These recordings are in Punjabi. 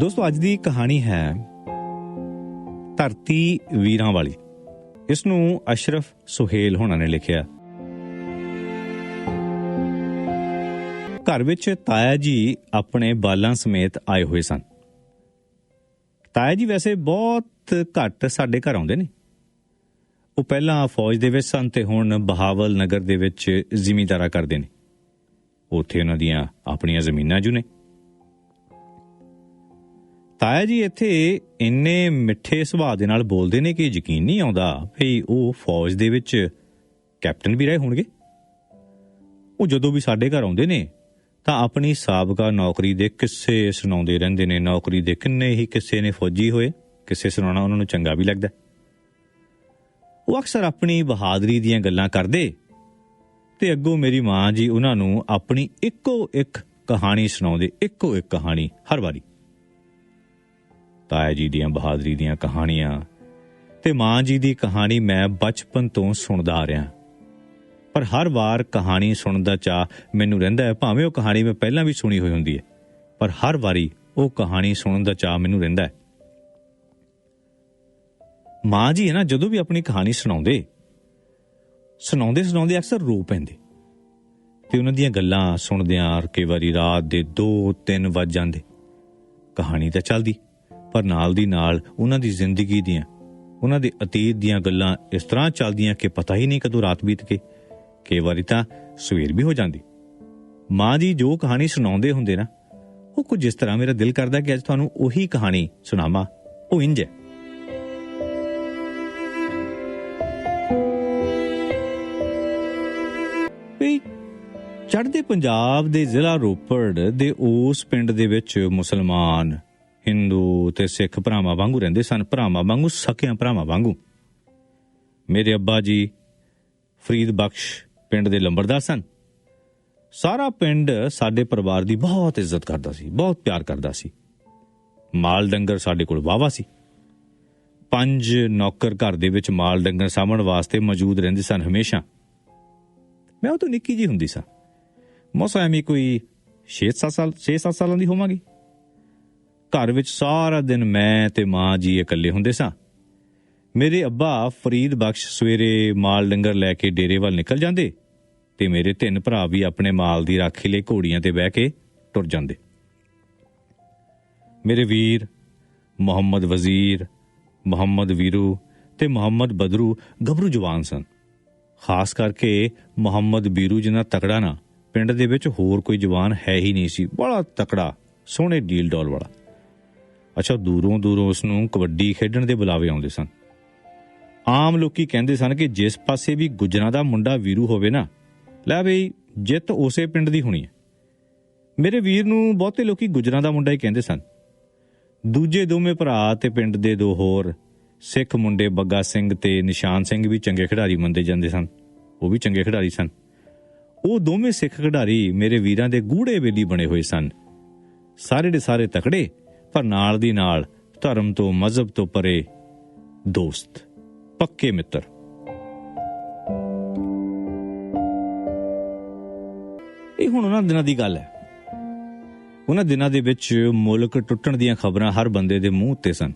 ਦੋਸਤੋ, ਅੱਜ ਦੀ ਕਹਾਣੀ ਹੈ ਧਰਤੀ ਵੀਰਾਂ ਵਾਲੀ। ਇਸ ਨੂੰ ਅਸ਼ਰਫ ਸੁਹੇਲ ਹੋਣਾ ਨੇ ਲਿਖਿਆ। ਘਰ ਵਿੱਚ ਤਾਇਆ ਜੀ ਆਪਣੇ ਬਾਲਾਂ ਸਮੇਤ ਆਏ ਹੋਏ ਸਨ। ਤਾਇਆ ਜੀ ਵੈਸੇ ਬਹੁਤ ਘੱਟ ਸਾਡੇ ਘਰ ਆਉਂਦੇ ਨੇ। ਉਹ ਪਹਿਲਾਂ ਫੌਜ ਦੇ ਵਿੱਚ ਸਨ ਤੇ ਹੁਣ ਬਹਾਵਲ ਨਗਰ ਦੇ ਵਿੱਚ ਜ਼ਿਮੀਂਦਾਰਾ ਕਰਦੇ ਨੇ। ਉੱਥੇ ਉਹਨਾਂ ਦੀਆਂ ਆਪਣੀਆਂ ਜ਼ਮੀਨਾਂ ਜੁ ਨੇ ਤਾਇਆ ਜੀ ਇੱਥੇ ਇੰਨੇ ਮਿੱਠੇ ਸੁਭਾਅ ਦੇ ਨਾਲ ਬੋਲਦੇ ਨੇ ਕਿ ਯਕੀਨ ਨਹੀਂ ਆਉਂਦਾ ਵੀ ਉਹ ਫੌਜ ਦੇ ਵਿੱਚ ਕੈਪਟਨ ਵੀ ਰਹੇ ਹੋਣਗੇ। ਉਹ ਜਦੋਂ ਵੀ ਸਾਡੇ ਘਰ ਆਉਂਦੇ ਨੇ, ਤਾਂ ਆਪਣੀ ਸਾਬਕਾ ਨੌਕਰੀ ਦੇ ਕਿੱਸੇ ਸੁਣਾਉਂਦੇ ਰਹਿੰਦੇ ਨੇ। ਨੌਕਰੀ ਦੇ ਕਿੰਨੇ ਹੀ ਕਿੱਸੇ ਨੇ ਫੌਜੀ ਹੋਏ, ਕਿੱਸੇ ਸੁਣਾਉਣਾ ਉਹਨਾਂ ਨੂੰ ਚੰਗਾ ਵੀ ਲੱਗਦਾ। ਉਹ ਅਕਸਰ ਆਪਣੀ ਬਹਾਦਰੀ ਦੀਆਂ ਗੱਲਾਂ ਕਰਦੇ ਤੇ ਅੱਗੋਂ ਮੇਰੀ ਮਾਂ ਜੀ ਉਹਨਾਂ ਨੂੰ ਆਪਣੀ ਇੱਕੋ ਇੱਕ ਕਹਾਣੀ ਸੁਣਾਉਂਦੇ, ਇੱਕੋ ਇੱਕ ਕਹਾਣੀ ਹਰ ਵਾਰੀ। ਤਾਇਆ ਜੀ ਦੀਆਂ, ਬਹਾਦਰੀ ਦੀਆਂ ਕਹਾਣੀਆਂ। ਤੇ ਮਾਂ ਜੀ ਦੀ ਕਹਾਣੀ ਮੈਂ ਬਚਪਨ ਤੋਂ ਸੁਣਦਾ ਆ ਰਿਹਾ। ਪਰ ਹਰ ਵਾਰ ਕਹਾਣੀ ਸੁਣਨ ਦਾ ਚਾਹ ਮੈਨੂੰ ਰਹਿੰਦਾ ਹੈ, ਭਾਵੇਂ ਉਹ ਕਹਾਣੀ ਮੈਂ ਪਹਿਲਾਂ ਵੀ ਸੁਣੀ ਹੋਈ ਹੁੰਦੀ ਹੈ। ਪਰ ਹਰ ਵਾਰੀ ਉਹ ਕਹਾਣੀ ਸੁਣਨ ਦਾ ਚਾਹ ਮੈਨੂੰ ਰਹਿੰਦਾ ਹੈ। ਮਾਂ ਜੀ ਹੈ ਨਾ, ਜਦੋਂ ਵੀ ਆਪਣੀ ਕਹਾਣੀ ਸੁਣਾਉਂਦੇ ਸੁਣਾਉਂਦੇ ਸੁਣਾਉਂਦੇ ਅਕਸਰ ਰੋ ਪੈਂਦੇ। ਤੇ ਉਹਨਾਂ ਦੀਆਂ ਗੱਲਾਂ ਸੁਣਦਿਆਂ ਕਈ ਵਾਰੀ ਰਾਤ ਦੇ 2-3 ਵੱਜ ਜਾਂਦੇ। ਕਹਾਣੀ ਤਾਂ ਚੱਲਦੀ। ਪਰ ਨਾਲ ਦੀ ਨਾਲ ਉਹਨਾਂ ਦੀ ਜ਼ਿੰਦਗੀ ਦੀਆਂ, ਉਹਨਾਂ ਦੇ ਅਤੀਤ ਦੀਆਂ ਗੱਲਾਂ ਇਸ ਤਰ੍ਹਾਂ ਚੱਲਦੀਆਂ ਕਿ ਪਤਾ ਹੀ ਨਹੀਂ ਕਦੋਂ ਰਾਤ ਬੀਤ ਕੇ ਕਈ ਵਾਰੀ ਤਾਂ ਸਵੇਰ ਵੀ ਹੋ ਜਾਂਦੀ। ਮਾਂ ਜੀ ਜੋ ਕਹਾਣੀ ਸੁਣਾਉਂਦੇ ਹੁੰਦੇ ਨਾ, ਉਹ ਕੁਝ ਇਸ ਤਰ੍ਹਾਂ ਮੇਰਾ ਦਿਲ ਕਰਦਾ ਕਿ ਅੱਜ ਤੁਹਾਨੂੰ ਉਹੀ ਕਹਾਣੀ ਸੁਣਾਵਾਂ, ਉਹ ਇੰਜ ਹੈ। ਚੜ੍ਹਦੇ ਪੰਜਾਬ ਦੇ ਜ਼ਿਲ੍ਹਾ ਰੋਪੜ ਦੇ ਉਸ ਪਿੰਡ ਦੇ ਵਿੱਚ ਮੁਸਲਮਾਨ ਹਿੰਦੂ ਤੇ ਸਿੱਖ ਭਰਾਵਾਂ ਵਾਂਗੂ ਰਹਿੰਦੇ ਸਨ, ਭਰਾਵਾਂ ਵਾਂਗੂ ਸਕਿਆਂ ਭਰਾਵਾਂ ਵਾਂਗੂ। ਮੇਰੇ ਅੱਬਾ ਜੀ ਫਰੀਦ ਬਖਸ਼ ਪਿੰਡ ਦੇ ਲੰਬੜਦਾਰ ਸਨ। ਸਾਰਾ ਪਿੰਡ ਸਾਡੇ ਪਰਿਵਾਰ ਦੀ ਬਹੁਤ ਇੱਜ਼ਤ ਕਰਦਾ ਸੀ, ਬਹੁਤ ਪਿਆਰ ਕਰਦਾ ਸੀ। ਮਾਲ ਡੰਗਰ ਸਾਡੇ ਕੋਲ ਵਾਵਾ ਸੀ। ਪੰਜ ਨੌਕਰ ਘਰ ਦੇ ਵਿੱਚ ਮਾਲ ਡੰਗਰ ਸਾਂਭਣ ਵਾਸਤੇ ਮੌਜੂਦ ਰਹਿੰਦੇ ਸਨ ਹਮੇਸ਼ਾ। ਮੈਂ ਉਹ ਤੋਂ ਨਿੱਕੀ ਜੀ ਹੁੰਦੀ ਸਾਂ। ਮੌਸਾ ਐਵੇਂ ਕੋਈ 6-7 ਸਾਲ 6-7 ਸਾਲਾਂ ਦੀ ਹੋਵਾਂਗੀ। ਘਰ ਵਿੱਚ ਸਾਰਾ ਦਿਨ ਮੈਂ ਤੇ ਮਾਂ ਜੀ ਇਕੱਲੇ ਹੁੰਦੇ ਸਾਂ। ਮੇਰੇ ਅੱਬਾ ਫਰੀਦ ਬਖਸ਼ ਸਵੇਰੇ ਮਾਲ ਡੰਗਰ ਲੈ ਕੇ ਡੇਰੇ ਵੱਲ ਨਿਕਲ ਜਾਂਦੇ ਤੇ ਮੇਰੇ ਤਿੰਨ ਭਰਾ ਵੀ ਆਪਣੇ ਮਾਲ ਦੀ ਰਾਖੀ ਲਈ ਘੋੜੀਆਂ ਤੇ ਬਹਿ ਕੇ ਟੁਰ ਜਾਂਦੇ। ਮੇਰੇ ਵੀਰ ਮੁਹੰਮਦ ਵਜ਼ੀਰ, ਮੁਹੰਮਦ ਵੀਰੂ ਤੇ ਮੁਹੰਮਦ ਬਦਰੂ ਗੱਭਰੂ ਜਵਾਨ ਸਨ। ਖਾਸ ਕਰਕੇ ਮੁਹੰਮਦ ਵੀਰੂ ਜਿੰਨਾ ਤਕੜਾ ਨਾ, ਪਿੰਡ ਦੇ ਵਿੱਚ ਹੋਰ ਕੋਈ ਜਵਾਨ ਹੈ ਹੀ ਨਹੀਂ ਸੀ, ਬੜਾ ਤਕੜਾ, ਸੋਹਣੇ ਡੀਲ ਡੋਲ ਵਾਲਾ। ਅੱਛਾ, ਦੂਰੋਂ ਦੂਰੋਂ ਉਸ ਨੂੰ ਕਬੱਡੀ ਖੇਡਣ ਦੇ ਬੁਲਾਵੇ ਆਉਂਦੇ ਸਨ। ਆਮ ਲੋਕੀ ਕਹਿੰਦੇ ਸਨ ਕਿ ਜਿਸ ਪਾਸੇ ਵੀ ਗੁਜਰਾਂ ਦਾ ਮੁੰਡਾ ਵੀਰੂ ਹੋਵੇ ਨਾ, ਲੈ ਬਈ, ਜਿੱਤ ਉਸੇ ਪਿੰਡ ਦੀ ਹੋਣੀ ਹੈ। ਮੇਰੇ ਵੀਰ ਨੂੰ ਬਹੁਤੇ ਲੋਕੀ ਗੁਜਰਾਂ ਦਾ ਮੁੰਡਾ ਹੀ ਕਹਿੰਦੇ ਸਨ। ਦੂਜੇ ਦੋਵੇਂ ਭਰਾ ਤੇ ਪਿੰਡ ਦੇ ਦੋ ਹੋਰ, ਸਿੱਖ ਮੁੰਡੇ ਬੱਗਾ ਸਿੰਘ ਤੇ ਨਿਸ਼ਾਨ ਸਿੰਘ ਵੀ ਚੰਗੇ ਖਿਡਾਰੀ ਮੰਦੇ ਜਾਂਦੇ ਸਨ। ਉਹ ਵੀ ਚੰਗੇ ਖਿਡਾਰੀ ਸਨ। ਉਹ ਦੋਵੇਂ ਸਿੱਖ ਖਿਡਾਰੀ ਮੇਰੇ ਵੀਰਾਂ ਦੇ ਗੂੜੇ ਵੇਲੀ ਬਣੇ ਹੋਏ ਸਨ। ਸਾਰੇ ਦੇ ਸਾਰੇ ਤਕੜੇ ਪਰ ਨਾਲ ਦੀ ਨਾਲ ਧਰਮ ਤੋਂ ਮਜ਼ਹਬ ਤੋਂ ਪਰੇ ਦੋਸਤ, ਪੱਕੇ ਮਿੱਤਰ। ਇਹ ਹੁਣ ਉਹਨਾਂ ਦਿਨਾਂ ਦੀ ਗੱਲ ਹੈ। ਉਹਨਾਂ ਦਿਨਾਂ ਦੇ ਵਿੱਚ ਮੁਲਕ ਟੁੱਟਣ ਦੀਆਂ ਖਬਰਾਂ ਹਰ ਬੰਦੇ ਦੇ ਮੂੰਹ ਉੱਤੇ ਸਨ।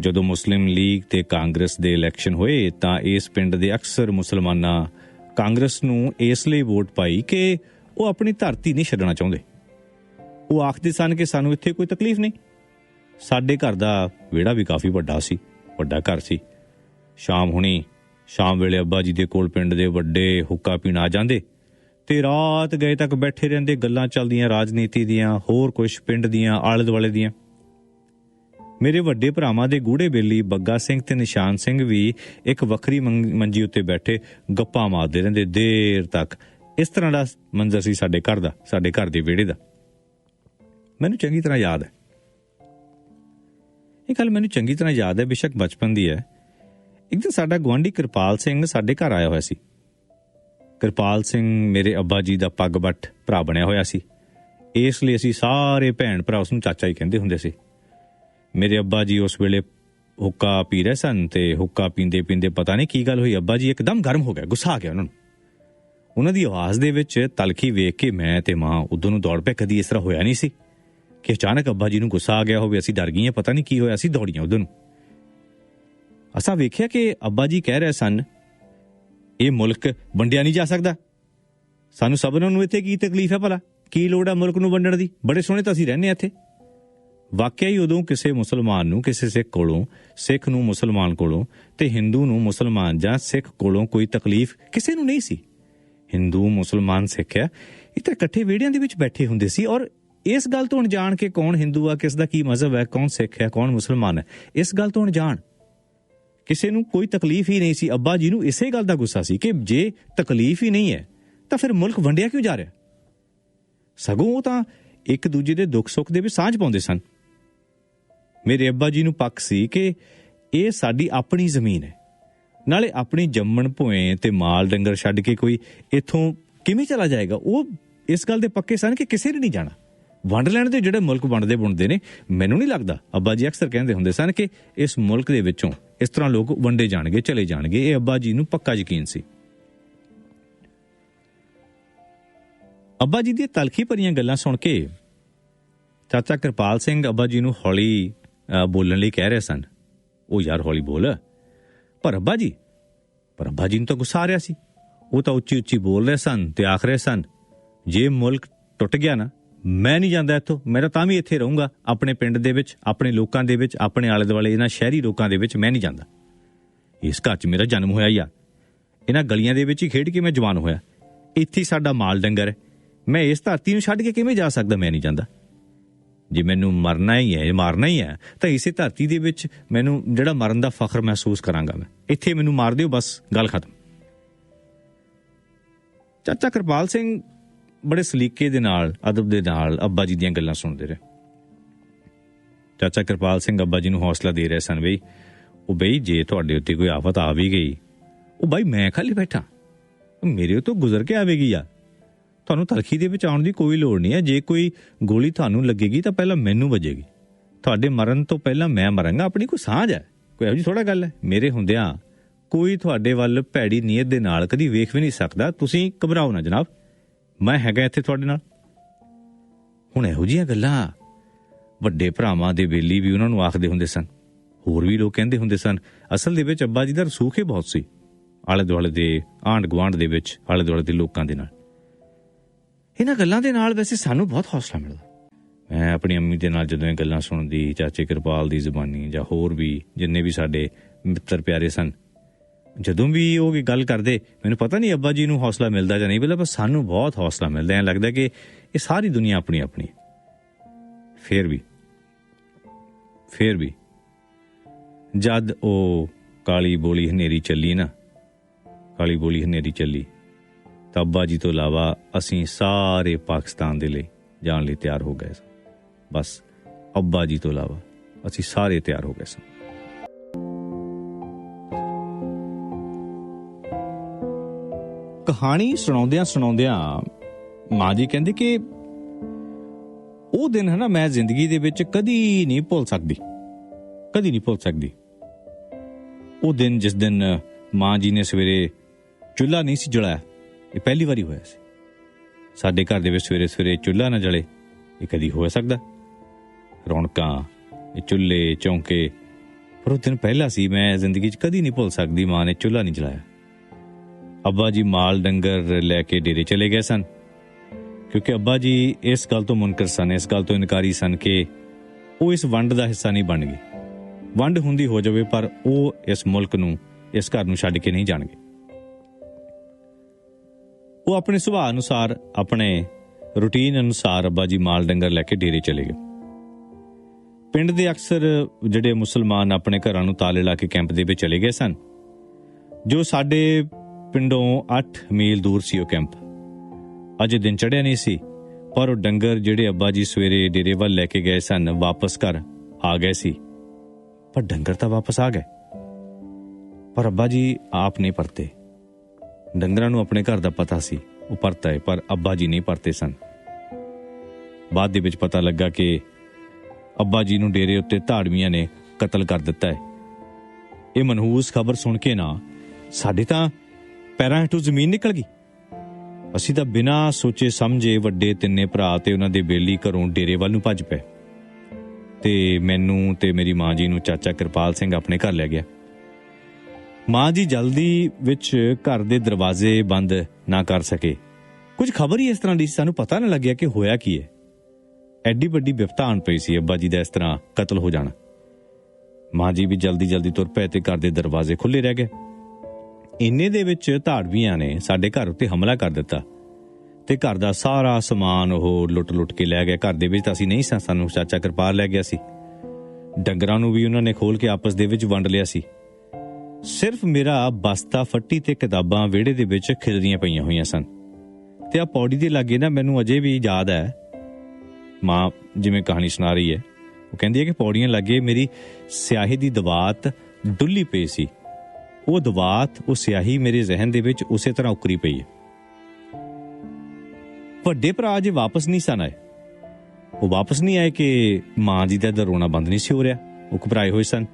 ਜਦੋਂ ਮੁਸਲਿਮ ਲੀਗ ਤੇ ਕਾਂਗਰਸ ਦੇ ਇਲੈਕਸ਼ਨ ਹੋਏ ਤਾਂ ਇਸ ਪਿੰਡ ਦੇ ਅਕਸਰ ਮੁਸਲਮਾਨਾਂ ਕਾਂਗਰਸ ਨੂੰ ਇਸ ਲਈ ਵੋਟ ਪਾਈ ਕਿ ਉਹ ਆਪਣੀ ਧਰਤੀ ਨਹੀਂ ਛੱਡਣਾ ਚਾਹੁੰਦੇ। ਉਹ ਆਖਦੇ ਸਨ ਕਿ ਸਾਨੂੰ ਇੱਥੇ ਕੋਈ ਤਕਲੀਫ ਨਹੀਂ। ਸਾਡੇ ਘਰ ਦਾ ਵਿਹੜਾ ਵੀ ਕਾਫੀ ਵੱਡਾ ਸੀ, ਵੱਡਾ ਘਰ ਸੀ। ਸ਼ਾਮ ਹੁਣੀ, ਸ਼ਾਮ ਵੇਲੇ ਅੱਬਾ ਜੀ ਦੇ ਕੋਲ ਪਿੰਡ ਦੇ ਵੱਡੇ ਹੁੱਕਾ ਪੀਣ ਆ ਜਾਂਦੇ ਤੇ ਰਾਤ ਗਏ ਤੱਕ ਬੈਠੇ ਰਹਿੰਦੇ, ਗੱਲਾਂ ਚੱਲਦੀਆਂ, ਰਾਜਨੀਤੀ ਦੀਆਂ, ਹੋਰ ਕੁਝ ਪਿੰਡ ਦੀਆਂ ਆਲੇ ਦੁਆਲੇ ਦੀਆਂ। ਮੇਰੇ ਵੱਡੇ ਭਰਾਵਾਂ ਦੇ ਗੂੜੇ ਬੇਲੀ ਬੱਗਾ ਸਿੰਘ ਤੇ ਨਿਸ਼ਾਨ ਸਿੰਘ ਵੀ ਇੱਕ ਵੱਖਰੀ ਮੰਗ- ਮੰਜੀ ਉੱਤੇ ਬੈਠੇ ਗੱਪਾਂ ਮਾਰਦੇ ਰਹਿੰਦੇ ਦੇਰ ਤੱਕ। ਇਸ ਤਰ੍ਹਾਂ ਦਾ ਮੰਜ਼ਰ ਸੀ ਸਾਡੇ ਘਰ ਦਾ, ਸਾਡੇ ਘਰ ਦੇ ਵਿਹੜੇ ਦਾ। ਮੈਨੂੰ ਚੰਗੀ ਤਰ੍ਹਾਂ ਯਾਦ ਹੈ। ਇਹ ਗੱਲ ਮੈਨੂੰ ਚੰਗੀ ਤਰ੍ਹਾਂ ਯਾਦ ਹੈ, ਬੇਸ਼ੱਕ ਬਚਪਨ ਦੀ ਹੈ। ਇੱਕ ਦਿਨ ਸਾਡਾ ਗਵਾਂਢੀ ਕਿਰਪਾਲ ਸਿੰਘ ਸਾਡੇ ਘਰ ਆਇਆ ਹੋਇਆ ਸੀ। ਕਿਰਪਾਲ ਸਿੰਘ ਮੇਰੇ ਅੱਬਾ ਜੀ ਦਾ ਪੱਗ ਬੱਟ ਭਰਾ ਬਣਿਆ ਹੋਇਆ ਸੀ। ਇਸ ਲਈ ਅਸੀਂ ਸਾਰੇ ਭੈਣ ਭਰਾ ਉਸ ਨੂੰ ਚਾਚਾ ਹੀ ਕਹਿੰਦੇ ਹੁੰਦੇ ਸੀ। ਮੇਰੇ ਅੱਬਾ ਜੀ ਉਸ ਵੇਲੇ ਹੁੱਕਾ ਪੀ ਰਹੇ ਸਨ ਤੇ ਹੁੱਕਾ ਪੀਂਦੇ ਪੀਂਦੇ ਪਤਾ ਨਹੀਂ ਕੀ ਗੱਲ ਹੋਈ। ਅੱਬਾ ਜੀ ਇੱਕਦਮ ਗਰਮ ਹੋ ਗਿਆ, ਗੁੱਸਾ ਆ ਗਿਆ ਉਹਨਾਂ ਨੂੰ। ਉਹਨਾਂ ਦੀ ਆਵਾਜ਼ ਦੇ ਵਿੱਚ ਤਲਖੀ ਵੇਖ ਕੇ ਮੈਂ ਤੇ ਮਾਂ ਉਦੋਂ ਨੂੰ ਦੌੜ ਪਏ, ਕਦੀ ਇਸ ਤਰ੍ਹਾਂ ਹੋਇਆ ਨਹੀਂ ਸੀ। ਕਿ ਅਚਾਨਕ ਅੱਬਾ ਜੀ ਨੂੰ ਗੁੱਸਾ ਆ ਗਿਆ ਹੋਵੇ, ਅਸੀਂ ਡਰ ਗਈਆਂ, ਪਤਾ ਨਹੀਂ ਕੀ ਹੋਇਆ, ਅਸੀਂ ਦੌੜੀਆਂ ਉਧਰ ਨੂੰ। ਅਸਾਂ ਵੇਖਿਆ ਕਿ ਅੱਬਾ ਜੀ ਕਹਿ ਰਹੇ ਸਨ, ਇਹ ਮੁਲਕ ਵੰਡਿਆ ਨਹੀਂ ਜਾ ਸਕਦਾ। ਸਾਨੂੰ ਸਭਨਾਂ ਨੂੰ ਇੱਥੇ ਕੀ ਤਕਲੀਫ ਹੈ ਭਲਾ? ਕੀ ਲੋੜ ਹੈ ਮੁਲਕ ਨੂੰ ਵੰਡਣ ਦੀ? ਬੜੇ ਸੋਹਣੇ ਤਾਂ ਅਸੀਂ ਰਹਿੰਦੇ ਆ ਇੱਥੇ। ਵਾਕਿਆ ਹੀ ਉਦੋਂ ਕਿਸੇ ਮੁਸਲਮਾਨ ਨੂੰ, ਕਿਸੇ ਸਿੱਖ ਕੋਲੋਂ, ਸਿੱਖ ਨੂੰ ਮੁਸਲਮਾਨ ਕੋਲੋਂ ਤੇ ਹਿੰਦੂ ਨੂੰ ਮੁਸਲਮਾਨ ਜਾਂ ਸਿੱਖ ਕੋਲੋਂ ਕੋਈ ਤਕਲੀਫ ਕਿਸੇ ਨੂੰ ਨਹੀਂ ਸੀ। ਹਿੰਦੂ, ਮੁਸਲਮਾਨ, ਸਿੱਖ ਆ ਇਹ ਤਾਂ ਇਕੱਠੇ ਵਿਹੜਿਆਂ ਦੇ ਵਿੱਚ ਬੈਠੇ ਹੁੰਦੇ ਸੀ ਔਰ ਇਸ ਗੱਲ ਤੋਂ ਅਣਜਾਣ ਕਿ ਕੌਣ ਹਿੰਦੂ ਆ ਕਿਸ ਦਾ ਕੀ ਮਜ਼ਹਬ ਹੈ, ਕੌਣ ਸਿੱਖ ਹੈ, ਕੌਣ ਮੁਸਲਮਾਨ ਹੈ, ਇਸ ਗੱਲ ਤੋਂ ਅਣਜਾਣ। ਕਿਸੇ ਨੂੰ ਕੋਈ ਤਕਲੀਫ ਹੀ ਨਹੀਂ ਸੀ। ਅੱਬਾ ਜੀ ਨੂੰ ਇਸੇ ਗੱਲ ਦਾ ਗੁੱਸਾ ਸੀ ਕਿ ਜੇ ਤਕਲੀਫ ਹੀ ਨਹੀਂ ਹੈ, ਤਾਂ ਫਿਰ ਮੁਲਕ ਵੰਡਿਆ ਕਿਉਂ ਜਾ ਰਿਹਾ? ਸਗੋਂ ਉਹ ਤਾਂ ਇੱਕ ਦੂਜੇ ਦੇ ਦੁੱਖ ਸੁੱਖ ਦੇ ਵੀ ਸਾਂਝ ਪਾਉਂਦੇ ਸਨ। ਮੇਰੇ ਅੱਬਾ ਜੀ ਨੂੰ ਪੱਕ ਸੀ ਕਿ ਇਹ ਸਾਡੀ ਆਪਣੀ ਜ਼ਮੀਨ ਹੈ। ਨਾਲੇ ਆਪਣੀ ਜੰਮਣ ਭੋਏ ਤੇ ਮਾਲ ਡੰਗਰ ਛੱਡ ਕੇ ਕੋਈ ਇੱਥੋਂ ਕਿਵੇਂ ਚਲਾ ਜਾਏਗਾ? ਉਹ ਇਸ ਗੱਲ ਦੇ ਪੱਕੇ ਸਨ ਕਿ ਕਿਸੇ ਨੇ ਨਹੀਂ ਜਾਣਾ। ਵੰਡ ਲੈਣ ਦੇ ਜਿਹੜੇ ਮੁਲਕ ਵੰਡਦੇ ਬੁਣਦੇ ਨੇ, ਮੈਨੂੰ ਨਹੀਂ ਲੱਗਦਾ ਅੱਬਾ ਜੀ ਅਕਸਰ ਕਹਿੰਦੇ ਹੁੰਦੇ ਸਨ ਕਿ ਇਸ ਮੁਲਕ ਦੇ ਵਿੱਚੋਂ ਇਸ ਤਰ੍ਹਾਂ ਲੋਕ ਵੰਡੇ ਜਾਣਗੇ, ਚਲੇ ਜਾਣਗੇ। ਇਹ ਅੱਬਾ ਜੀ ਨੂੰ ਪੱਕਾ ਯਕੀਨ ਸੀ। ਅੱਬਾ ਜੀ ਦੀਆਂ ਤਲਖੀ ਭਰੀਆਂ ਗੱਲਾਂ ਸੁਣ ਕੇ ਚਾਚਾ ਕਿਰਪਾਲ ਸਿੰਘ ਅੱਬਾ ਜੀ ਨੂੰ ਹੌਲੀ ਬੋਲਣ ਲਈ ਕਹਿ ਰਹੇ ਸਨ। ਉਹ ਯਾਰ ਹੌਲੀ ਬੋਲ। ਪਰ ਅੱਬਾ ਜੀ, ਪਰ ਅੱਬਾ ਜੀ ਨੂੰ ਤਾਂ ਗੁੱਸਾ ਆ ਰਿਹਾ ਸੀ। ਉਹ ਤਾਂ ਉੱਚੀ ਉੱਚੀ ਬੋਲ ਰਹੇ ਸਨ ਤੇ ਆਖ ਰਹੇ ਸਨ, ਜੇ ਮੁਲਕ ਟੁੱਟ ਗਿਆ ਨਾ ਮੈਂ ਨਹੀਂ ਜਾਂਦਾ ਇੱਥੋਂ। ਮੈਂ ਤਾਂ ਵੀ ਇੱਥੇ ਰਹੂੰਗਾ, ਆਪਣੇ ਪਿੰਡ ਦੇ ਵਿੱਚ, ਆਪਣੇ ਲੋਕਾਂ ਦੇ ਵਿੱਚ, ਆਪਣੇ ਆਲੇ ਦੁਆਲੇ ਇਹਨਾਂ ਸ਼ਹਿਰੀ ਲੋਕਾਂ ਦੇ ਵਿੱਚ ਮੈਂ ਨਹੀਂ ਜਾਂਦਾ। ਇਸ ਘਰ 'ਚ ਮੇਰਾ ਜਨਮ ਹੋਇਆ ਹੀ ਆ। ਇਹਨਾਂ ਗਲੀਆਂ ਦੇ ਵਿੱਚ ਹੀ ਖੇਡ ਕੇ ਮੈਂ ਜਵਾਨ ਹੋਇਆ। ਇੱਥੇ ਸਾਡਾ ਮਾਲ ਡੰਗਰ ਹੈ। ਮੈਂ ਇਸ ਧਰਤੀ ਨੂੰ ਛੱਡ ਕੇ ਕਿਵੇਂ ਜਾ ਸਕਦਾ, ਮੈਂ ਨਹੀਂ ਜਾਂਦਾ। ਜੇ ਮੈਨੂੰ ਮਰਨਾ ਹੀ ਹੈ ਮਾਰਨਾ ਹੀ ਹੈ, ਤਾਂ ਇਸੇ ਧਰਤੀ ਦੇ ਵਿੱਚ ਮੈਨੂੰ ਜਿਹੜਾ ਮਰਨ ਦਾ ਫਖਰ ਮਹਿਸੂਸ ਕਰਾਂਗਾ ਮੈਂ। ਇੱਥੇ ਮੈਨੂੰ ਮਾਰ ਦਿਓ, ਬਸ, ਗੱਲ ਖਤਮ। ਚਾਚਾ ਕਿਰਪਾਲ ਸਿੰਘ ਬੜੇ ਸਲੀਕੇ ਦੇ ਨਾਲ, ਅਦਬ ਦੇ ਨਾਲ ਅੱਬਾ ਜੀ ਦੀਆਂ ਗੱਲਾਂ ਸੁਣਦੇ ਰਹੇ। ਚਾਚਾ ਕਿਰਪਾਲ ਸਿੰਘ ਅੱਬਾ ਜੀ ਨੂੰ ਹੌਸਲਾ ਦੇ ਰਹੇ ਸਨ ਬਈ ਉਹ ਬਈ ਜੇ ਤੁਹਾਡੇ ਉੱਤੇ ਕੋਈ ਆਫਤ ਆ ਵੀ ਗਈ, ਉਹ ਬਾਈ ਮੈਂ ਖਾਲੀ ਬੈਠਾ। ਮੇਰੇ ਉੱਤੇ ਗੁਜ਼ਰ ਕੇ ਆਵੇਗੀ ਆ। ਤੁਹਾਨੂੰ ਤਲਖੀ ਦੇ ਵਿੱਚ ਆਉਣ ਦੀ ਕੋਈ ਲੋੜ ਨਹੀਂ ਹੈ। ਜੇ ਕੋਈ ਗੋਲੀ ਤੁਹਾਨੂੰ ਲੱਗੇਗੀ ਤਾਂ ਪਹਿਲਾਂ ਮੈਨੂੰ ਵੱਜੇਗੀ। ਤੁਹਾਡੇ ਮਰਨ ਤੋਂ ਪਹਿਲਾਂ ਮੈਂ ਮਰਾਂਗਾ, ਆਪਣੀ ਕੋਈ ਸਾਂਝ ਹੈ? ਕੋਈ ਇਹੋ ਜਿਹੀ ਥੋੜਾ ਗੱਲ ਹੈ? ਮੇਰੇ ਹੁੰਦਿਆਂ ਕੋਈ ਤੁਹਾਡੇ ਵੱਲ ਭੈੜੀ ਨੀਅਤ ਦੇ ਨਾਲ ਕਦੀ ਵੇਖ ਵੀ ਨਹੀਂ ਸਕਦਾ। ਤੁਸੀਂ ਘਬਰਾਓ ਨਾ ਜਨਾਬ। ਮੈਂ ਹੈਗਾ ਇੱਥੇ ਤੁਹਾਡੇ ਨਾਲ। ਹੁਣ ਇਹੋ ਜਿਹੀਆਂ ਗੱਲਾਂ ਵੱਡੇ ਭਰਾਵਾਂ ਦੇ ਵੇਲੀ ਵੀ ਉਹਨਾਂ ਨੂੰ ਆਖਦੇ ਹੁੰਦੇ ਸਨ। ਹੋਰ ਵੀ ਲੋਕ ਕਹਿੰਦੇ ਹੁੰਦੇ ਸਨ, ਅਸਲ ਦੇ ਵਿੱਚ ਅੱਬਾ ਜੀ ਦਾ ਰਸੂਖ ਹੀ ਬਹੁਤ ਸੀ ਆਲੇ ਦੁਆਲੇ ਦੇ ਆਂਢ ਗੁਆਂਢ ਦੇ ਵਿੱਚ ਆਲੇ ਦੁਆਲੇ ਦੇ ਲੋਕਾਂ ਦੇ ਨਾਲ। ਇਹਨਾਂ ਗੱਲਾਂ ਦੇ ਨਾਲ ਵੈਸੇ ਸਾਨੂੰ ਬਹੁਤ ਹੌਸਲਾ ਮਿਲਦਾ। ਮੈਂ ਆਪਣੀ ਅੰਮੀ ਦੇ ਨਾਲ ਜਦੋਂ ਇਹ ਗੱਲਾਂ ਸੁਣਦੀ, ਚਾਚੇ ਕਿਰਪਾਲ ਦੀ ਜ਼ੁਬਾਨੀ ਜਾਂ ਹੋਰ ਵੀ ਜਿੰਨੇ ਵੀ ਸਾਡੇ ਮਿੱਤਰ ਪਿਆਰੇ ਸਨ ਜਦੋਂ ਵੀ ਉਹ ਗੱਲ ਕਰਦੇ, ਮੈਨੂੰ ਪਤਾ ਨਹੀਂ ਅੱਬਾ ਜੀ ਨੂੰ ਹੌਸਲਾ ਮਿਲਦਾ ਜਾਂ ਨਹੀਂ ਮਿਲਦਾ, ਪਰ ਸਾਨੂੰ ਬਹੁਤ ਹੌਸਲਾ ਮਿਲਦਾ। ਐ ਲੱਗਦਾ ਕਿ ਇਹ ਸਾਰੀ ਦੁਨੀਆ ਆਪਣੀ ਆਪਣੀ ਫੇਰ ਵੀ ਫੇਰ ਵੀ, ਜਦ ਉਹ ਕਾਲੀ ਬੋਲੀ ਹਨੇਰੀ ਚੱਲੀ ਨਾ, ਕਾਲੀ ਬੋਲੀ ਹਨੇਰੀ ਚੱਲੀ, ਤਾਂ ਅੱਬਾ ਜੀ ਤੋਂ ਇਲਾਵਾ ਅਸੀਂ ਸਾਰੇ ਪਾਕਿਸਤਾਨ ਦੇ ਲਈ ਜਾਣ ਲਈ ਤਿਆਰ ਹੋ ਗਏ ਸਾਂ। ਬਸ ਅੱਬਾ ਜੀ ਤੋਂ ਇਲਾਵਾ ਅਸੀਂ ਸਾਰੇ ਤਿਆਰ ਹੋ ਗਏ ਸਾਂ। ਕਹਾਣੀ ਸੁਣਾਉਂਦਿਆਂ ਸੁਣਾਉਂਦਿਆਂ ਮਾਂ ਜੀ ਕਹਿੰਦੀ ਕਿ ਉਹ ਦਿਨ ਹੈ ਨਾ ਮੈਂ ਜ਼ਿੰਦਗੀ ਦੇ ਵਿੱਚ ਕਦੀ ਨਹੀਂ ਭੁੱਲ ਸਕਦੀ, ਕਦੀ ਨਹੀਂ ਭੁੱਲ ਸਕਦੀ। ਉਹ ਦਿਨ ਜਿਸ ਦਿਨ ਮਾਂ ਜੀ ਨੇ ਸਵੇਰੇ ਚੁੱਲ੍ਹਾ ਨਹੀਂ ਸੀ ਜਲਾਇਆ, ਇਹ ਪਹਿਲੀ ਵਾਰੀ ਹੋਇਆ ਸੀ। ਸਾਡੇ ਘਰ ਦੇ ਵਿੱਚ ਸਵੇਰੇ ਸਵੇਰੇ ਚੁੱਲ੍ਹਾ ਨਾ ਜਲੇ, ਇਹ ਕਦੀ ਹੋ ਸਕਦਾ। ਰੌਣਕਾਂ, ਇਹ ਚੁੱਲ੍ਹੇ, ਚੌਂਕੇ, ਪਰ ਉਹ ਦਿਨ ਪਹਿਲਾ ਸੀ, ਮੈਂ ਜ਼ਿੰਦਗੀ 'ਚ ਕਦੀ ਨਹੀਂ ਭੁੱਲ ਸਕਦੀ, ਮਾਂ ਨੇ ਚੁੱਲ੍ਹਾ ਨਹੀਂ ਜਲਾਇਆ। ਅੱਬਾ ਜੀ ਮਾਲ ਡੰਗਰ ਲੈ ਕੇ ਡੇਰੇ ਚਲੇ ਗਏ ਸਨ। ਕਿਉਂਕਿ ਅੱਬਾ ਜੀ ਇਸ ਗੱਲ ਤੋਂ ਮੁਨਕਰ ਸਨ, ਇਸ ਗੱਲ ਤੋਂ ਇਨਕਾਰੀ ਸਨ ਕਿ ਉਹ ਇਸ ਵੰਡ ਦਾ ਹਿੱਸਾ ਨਹੀਂ ਬਣ ਗਏ ਵੰਡ ਹੁੰਦੀ ਹੋ ਜਾਵੇ, ਪਰ ਉਹ ਇਸ ਮੁਲਕ ਨੂੰ, ਇਸ ਘਰ ਨੂੰ ਛੱਡ ਕੇ ਨਹੀਂ ਜਾਣਗੇ। ਉਹ ਆਪਣੇ ਸੁਭਾਅ ਅਨੁਸਾਰ, ਆਪਣੇ ਰੁਟੀਨ ਅਨੁਸਾਰ ਅੱਬਾ ਜੀ ਮਾਲ ਡੰਗਰ ਲੈ ਕੇ ਡੇਰੇ ਚਲੇ ਗਏ। ਪਿੰਡ ਦੇ ਅਕਸਰ ਜਿਹੜੇ ਮੁਸਲਮਾਨ ਆਪਣੇ ਘਰਾਂ ਨੂੰ ਤਾਲੇ ਲਾ ਕੇ ਕੈਂਪ ਦੇ ਵਿੱਚ ਚਲੇ ਗਏ ਸਨ, ਜੋ ਸਾਡੇ ਪਿੰਡੋਂ 8 ਮੀਲ ਦੂਰ ਸੀ ਉਹ ਕੈਂਪ। ਅਜੇ ਦਿਨ ਚੜਿਆ ਨਹੀਂ ਸੀ, ਪਰ ਉਹ ਡੰਗਰ ਜਿਹੜੇ ਅੱਬਾ ਜੀ ਸਵੇਰੇ ਡੇਰੇ ਵੱਲ ਲੈ ਕੇ ਗਏ ਸਨ, ਵਾਪਸ ਘਰ ਆ ਗਏ ਸੀ। ਪਰ ਡੰਗਰ ਤਾਂ ਵਾਪਸ ਆ ਗਏ। ਪਰ ਅੱਬਾ ਜੀ ਆਪ ਨਹੀਂ ਪਰਤੇ। ਡੰਗਰਾਂ ਨੂੰ ਆਪਣੇ ਘਰ ਦਾ ਪਤਾ ਸੀ, ਉਹ ਪਰਤਾ ਹੈ, ਪਰ ਅੱਬਾ ਜੀ ਨਹੀਂ ਪਰਤੇ ਸਨ। ਬਾਅਦ ਦੇ ਵਿੱਚ ਪਤਾ ਲੱਗਾ ਕਿ ਅੱਬਾ ਜੀ ਨੂੰ ਡੇਰੇ ਉੱਤੇ ਧਾੜਵੀਆਂ ਨੇ ਕਤਲ ਕਰ ਦਿੱਤਾ ਹੈ। ਇਹ ਮਨਹੂਸ ਖਬਰ ਸੁਣ ਕੇ ਨਾ, ਸਾਡੇ ਤਾਂ ਪੈਰਾਂ ਹੇਠੋਂ ਜ਼ਮੀਨ ਨਿਕਲ ਗਈ। ਅਸੀਂ ਤਾਂ ਬਿਨਾਂ ਸੋਚੇ ਸਮਝੇ ਵੱਡੇ ਤਿੰਨੇ ਭਰਾ ਤੇ ਉਹਨਾਂ ਦੇ ਬੇਲੀ ਘਰੋਂ ਡੇਰੇ ਵੱਲ ਨੂੰ ਭੱਜ ਪਏ। ਤੇ ਮੈਨੂੰ ਤੇ ਮੇਰੀ ਮਾਂ ਜੀ ਨੂੰ ਚਾਚਾ ਕਿਰਪਾਲ ਸਿੰਘ ਆਪਣੇ ਘਰ ਲੈ ਗਿਆ। ਮਾਂ ਜੀ ਜਲਦੀ ਵਿੱਚ ਘਰ ਦੇ ਦਰਵਾਜ਼ੇ ਬੰਦ ਨਾ ਕਰ ਸਕੇ। ਕੁਝ ਖਬਰ ਹੀ ਇਸ ਤਰ੍ਹਾਂ ਦੀ ਸੀ, ਸਾਨੂੰ ਪਤਾ ਨਾ ਲੱਗਿਆ ਕਿ ਹੋਇਆ ਕੀ ਹੈ। ਐਡੀ ਵੱਡੀ ਵਿਪਤਾ ਆਣ ਪਈ ਸੀ ਅੱਬਾ ਜੀ ਦਾ ਇਸ ਤਰ੍ਹਾਂ ਕਤਲ ਹੋ ਜਾਣਾ। ਮਾਂ ਜੀ ਵੀ ਜਲਦੀ ਜਲਦੀ ਤੁਰ ਪਏ ਤੇ ਘਰ ਦੇ ਦਰਵਾਜ਼ੇ ਖੁੱਲੇ ਰਹਿ ਗਏ। ਇੰਨੇ ਦੇ ਵਿੱਚ ਧਾੜਵੀਆਂ ਨੇ ਸਾਡੇ ਘਰ ਉੱਤੇ ਹਮਲਾ ਕਰ ਦਿੱਤਾ। ਤੇ ਘਰ ਦਾ ਸਾਰਾ ਸਮਾਨ ਉਹ ਲੁੱਟ-ਲੁੱਟ ਕੇ ਲੈ ਗਏ। ਘਰ ਦੇ ਵਿੱਚ ਤਾਂ ਅਸੀਂ ਨਹੀਂ ਸਾਂ, ਸਾਨੂੰ ਚਾਚਾ ਕਿਰਪਾਲ ਲੈ ਗਿਆ ਸੀ। ਡੰਗਰਾਂ ਨੂੰ ਵੀ ਉਹਨਾਂ ਨੇ ਖੋਲ ਕੇ ਆਪਸ ਦੇ ਵਿੱਚ ਵੰਡ ਲਿਆ ਸੀ। ਸਿਰਫ ਮੇਰਾ ਬਸਤਾ ਫੱਟੀ ਤੇ ਕਿਤਾਬਾਂ ਵਿਹੜੇ ਦੇ ਵਿੱਚ ਖਿਲਰੀਆਂ ਪਈਆਂ ਹੋਈਆਂ ਸਨ। ਤੇ ਆ ਪੌੜੀ ਦੇ ਲਾਗੇ ਨਾ ਮੈਨੂੰ ਅਜੇ ਵੀ ਯਾਦ ਹੈ। ਮਾਂ ਜਿਵੇਂ ਕਹਾਣੀ ਸੁਣਾ ਰਹੀ ਹੈ। ਉਹ ਕਹਿੰਦੀ ਹੈ ਕਿ ਪੌੜੀਆਂ ਲੱਗੇ ਮੇਰੀ ਸਿਆਹੀ ਦੀ ਦਵਾਤ ਡੁੱਲੀ ਪਈ ਸੀ। ਉਹ ਦਵਾਤ, ਉਹ ਸਿਆਹੀ ਮੇਰੇ ਜ਼ਿਹਨ ਦੇ ਵਿੱਚ ਉਸੇ ਤਰ੍ਹਾਂ ਉਕਰੀ ਪਈ ਹੈ। ਵੱਡੇ ਭਰਾ ਜੇ ਵਾਪਸ ਨਹੀਂ ਸਨ ਆਏ। ਉਹ ਵਾਪਸ ਨਹੀਂ ਆਏ ਕਿ ਮਾਂ ਜੀ ਦਾ ਰੋਣਾ ਬੰਦ ਨਹੀਂ ਸੀ ਹੋ ਰਿਹਾ। ਉਹ ਘਬਰਾਏ ਹੋਏ ਸਨ।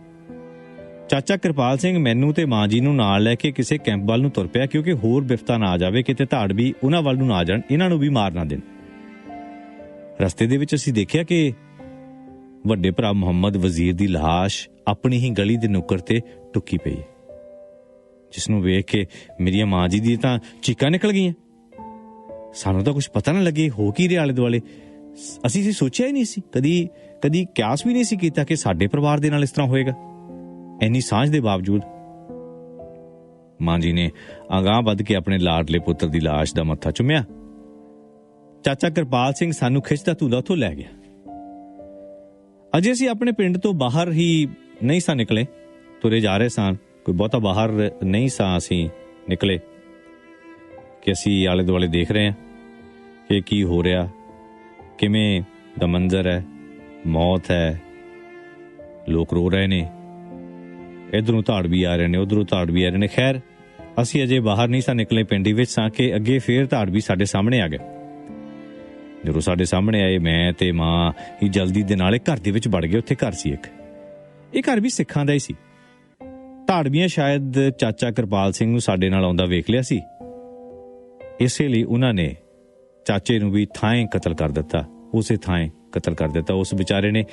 ਚਾਚਾ ਕਿਰਪਾਲ ਸਿੰਘ ਮੈਨੂੰ ਤੇ ਮਾਂ ਜੀ ਨੂੰ ਨਾਲ ਲੈ ਕੇ ਕਿਸੇ ਕੈਂਪ ਵੱਲ ਨੂੰ ਤੁਰ ਪਿਆ ਕਿਉਂਕਿ ਹੋਰ ਬਿਫਤਾ ਨਾ ਆ ਜਾਵੇ, ਕਿਤੇ ਧਾੜ ਵੀ ਉਹਨਾਂ ਵੱਲ ਨੂੰ ਨਾ ਜਾਣ, ਇਹਨਾਂ ਨੂੰ ਵੀ ਮਾਰ ਨਾ ਦੇਣ। ਰਸਤੇ ਦੇ ਵਿੱਚ ਅਸੀਂ ਦੇਖਿਆ ਕਿ ਵੱਡੇ ਭਰਾ ਮੁਹੰਮਦ ਵਜ਼ੀਰ ਦੀ ਲਾਸ਼ ਆਪਣੀ ਹੀ ਗਲੀ ਦੇ ਨੁੱਕਰ ਤੇ ਟੁੱਕੀ ਪਈ ਹੈ। ਜਿਸ ਨੂੰ ਵੇਖ ਕੇ ਮੇਰੀਆਂ ਮਾਂ ਜੀ ਦੀ ਤਾਂ ਚੀਕਾਂ ਨਿਕਲ ਗਈਆਂ। ਸਾਨੂੰ ਤਾਂ ਕੁਝ ਪਤਾ ਨਾ ਲੱਗੇ, ਹੋ ਕੀ ਰਿਹਾ ਆਲੇ ਦੁਆਲੇ ਅਸੀਂ ਸੀ ਸੋਚਿਆ ਹੀ ਨਹੀਂ ਸੀ, ਕਦੀ ਕਦੀ ਕਿਆਸ ਵੀ ਨਹੀਂ ਸੀ ਕੀਤਾ ਕਿ ਸਾਡੇ ਪਰਿਵਾਰ ਦੇ ਨਾਲ ਇਸ ਤਰ੍ਹਾਂ ਹੋਏਗਾ। ਇੰਨੀ ਸਾਂਝ ਦੇ ਬਾਵਜੂਦ ਮਾਂ ਜੀ ਨੇ ਅਗਾਹ ਵੱਧ ਕੇ ਆਪਣੇ ਲਾਡਲੇ ਪੁੱਤਰ ਦੀ ਲਾਸ਼ ਦਾ ਮੱਥਾ ਚੁੰਮਿਆ। ਚਾਚਾ ਕਿਰਪਾਲ ਸਿੰਘ ਸਾਨੂੰ ਖਿੱਚਦਾ ਧੂਲਾ ਉੱਥੋਂ ਲੈ ਗਿਆ। ਅਜੇ ਅਸੀਂ ਆਪਣੇ ਪਿੰਡ ਤੋਂ ਬਾਹਰ ਹੀ ਨਹੀਂ ਸਾਂ ਨਿਕਲੇ, ਤੁਰੇ ਜਾ ਰਹੇ ਸਾਂ। ਕੋਈ ਬਹੁਤਾ ਬਾਹਰ ਨਹੀਂ ਸਾਂ ਅਸੀਂ ਨਿਕਲੇ ਕਿ ਅਸੀਂ ਆਲੇ ਦੁਆਲੇ ਦੇਖ ਰਹੇ ਹਾਂ ਕਿ ਕੀ ਹੋ ਰਿਹਾ, ਕਿਵੇਂ ਦਾ ਮੰਜ਼ਰ ਹੈ, ਮੌਤ ਹੈ, ਲੋਕ ਰੋ ਰਹੇ ਨੇ, ਇਧਰੋਂ ਧਾੜ ਵੀ ਆ ਰਹੇ ਨੇ, ਉਧਰੋਂ ਧਾੜ ਵੀ ਆ ਰਹੇ ਨੇ। ਖੈਰ, ਅਸੀਂ ਅਜੇ ਬਾਹਰ ਨਹੀਂ ਸਾਂ ਨਿਕਲੇ, ਪਿੰਡੀ ਵਿੱਚ ਸਾਂ ਕਿ ਅੱਗੇ ਫੇਰ ਧਾੜ ਵੀ ਸਾਡੇ ਸਾਹਮਣੇ ਆ ਗਏ। ਜਦੋਂ ਸਾਡੇ ਸਾਹਮਣੇ ਆਏ, ਮੈਂ ਤੇ ਮਾਂ ਹੀ ਜਲਦੀ ਦੇ ਨਾਲੇ ਘਰ ਦੇ ਵਿੱਚ ਵੜ ਗਏ, ਉੱਥੇ ਘਰ ਸੀ ਇੱਕ। ਇਹ ਘਰ ਵੀ ਸਿੱਖਾਂ ਦਾ ਹੀ ਸੀ। ਧਾੜਵੀਆਂ ਸ਼ਾਇਦ ਚਾਚਾ ਕਿਰਪਾਲ ਸਿੰਘ ਨੂੰ ਸਾਡੇ ਨਾਲ ਆਉਂਦਾ ਵੇਖ ਲਿਆ ਸੀ। ਇਸੇ ਲਈ ਉਹਨਾਂ ਨੇ ਚਾਚੇ ਨੂੰ ਵੀ ਥਾਂ ਕਤਲ ਕਰ ਦਿੱਤਾ। ਉਸੇ ਥਾਂ ਕਤਲ ਕਰ ਦਿੱਤਾ। ਉਸ ਵਿਚਾਰੇ ਨੇ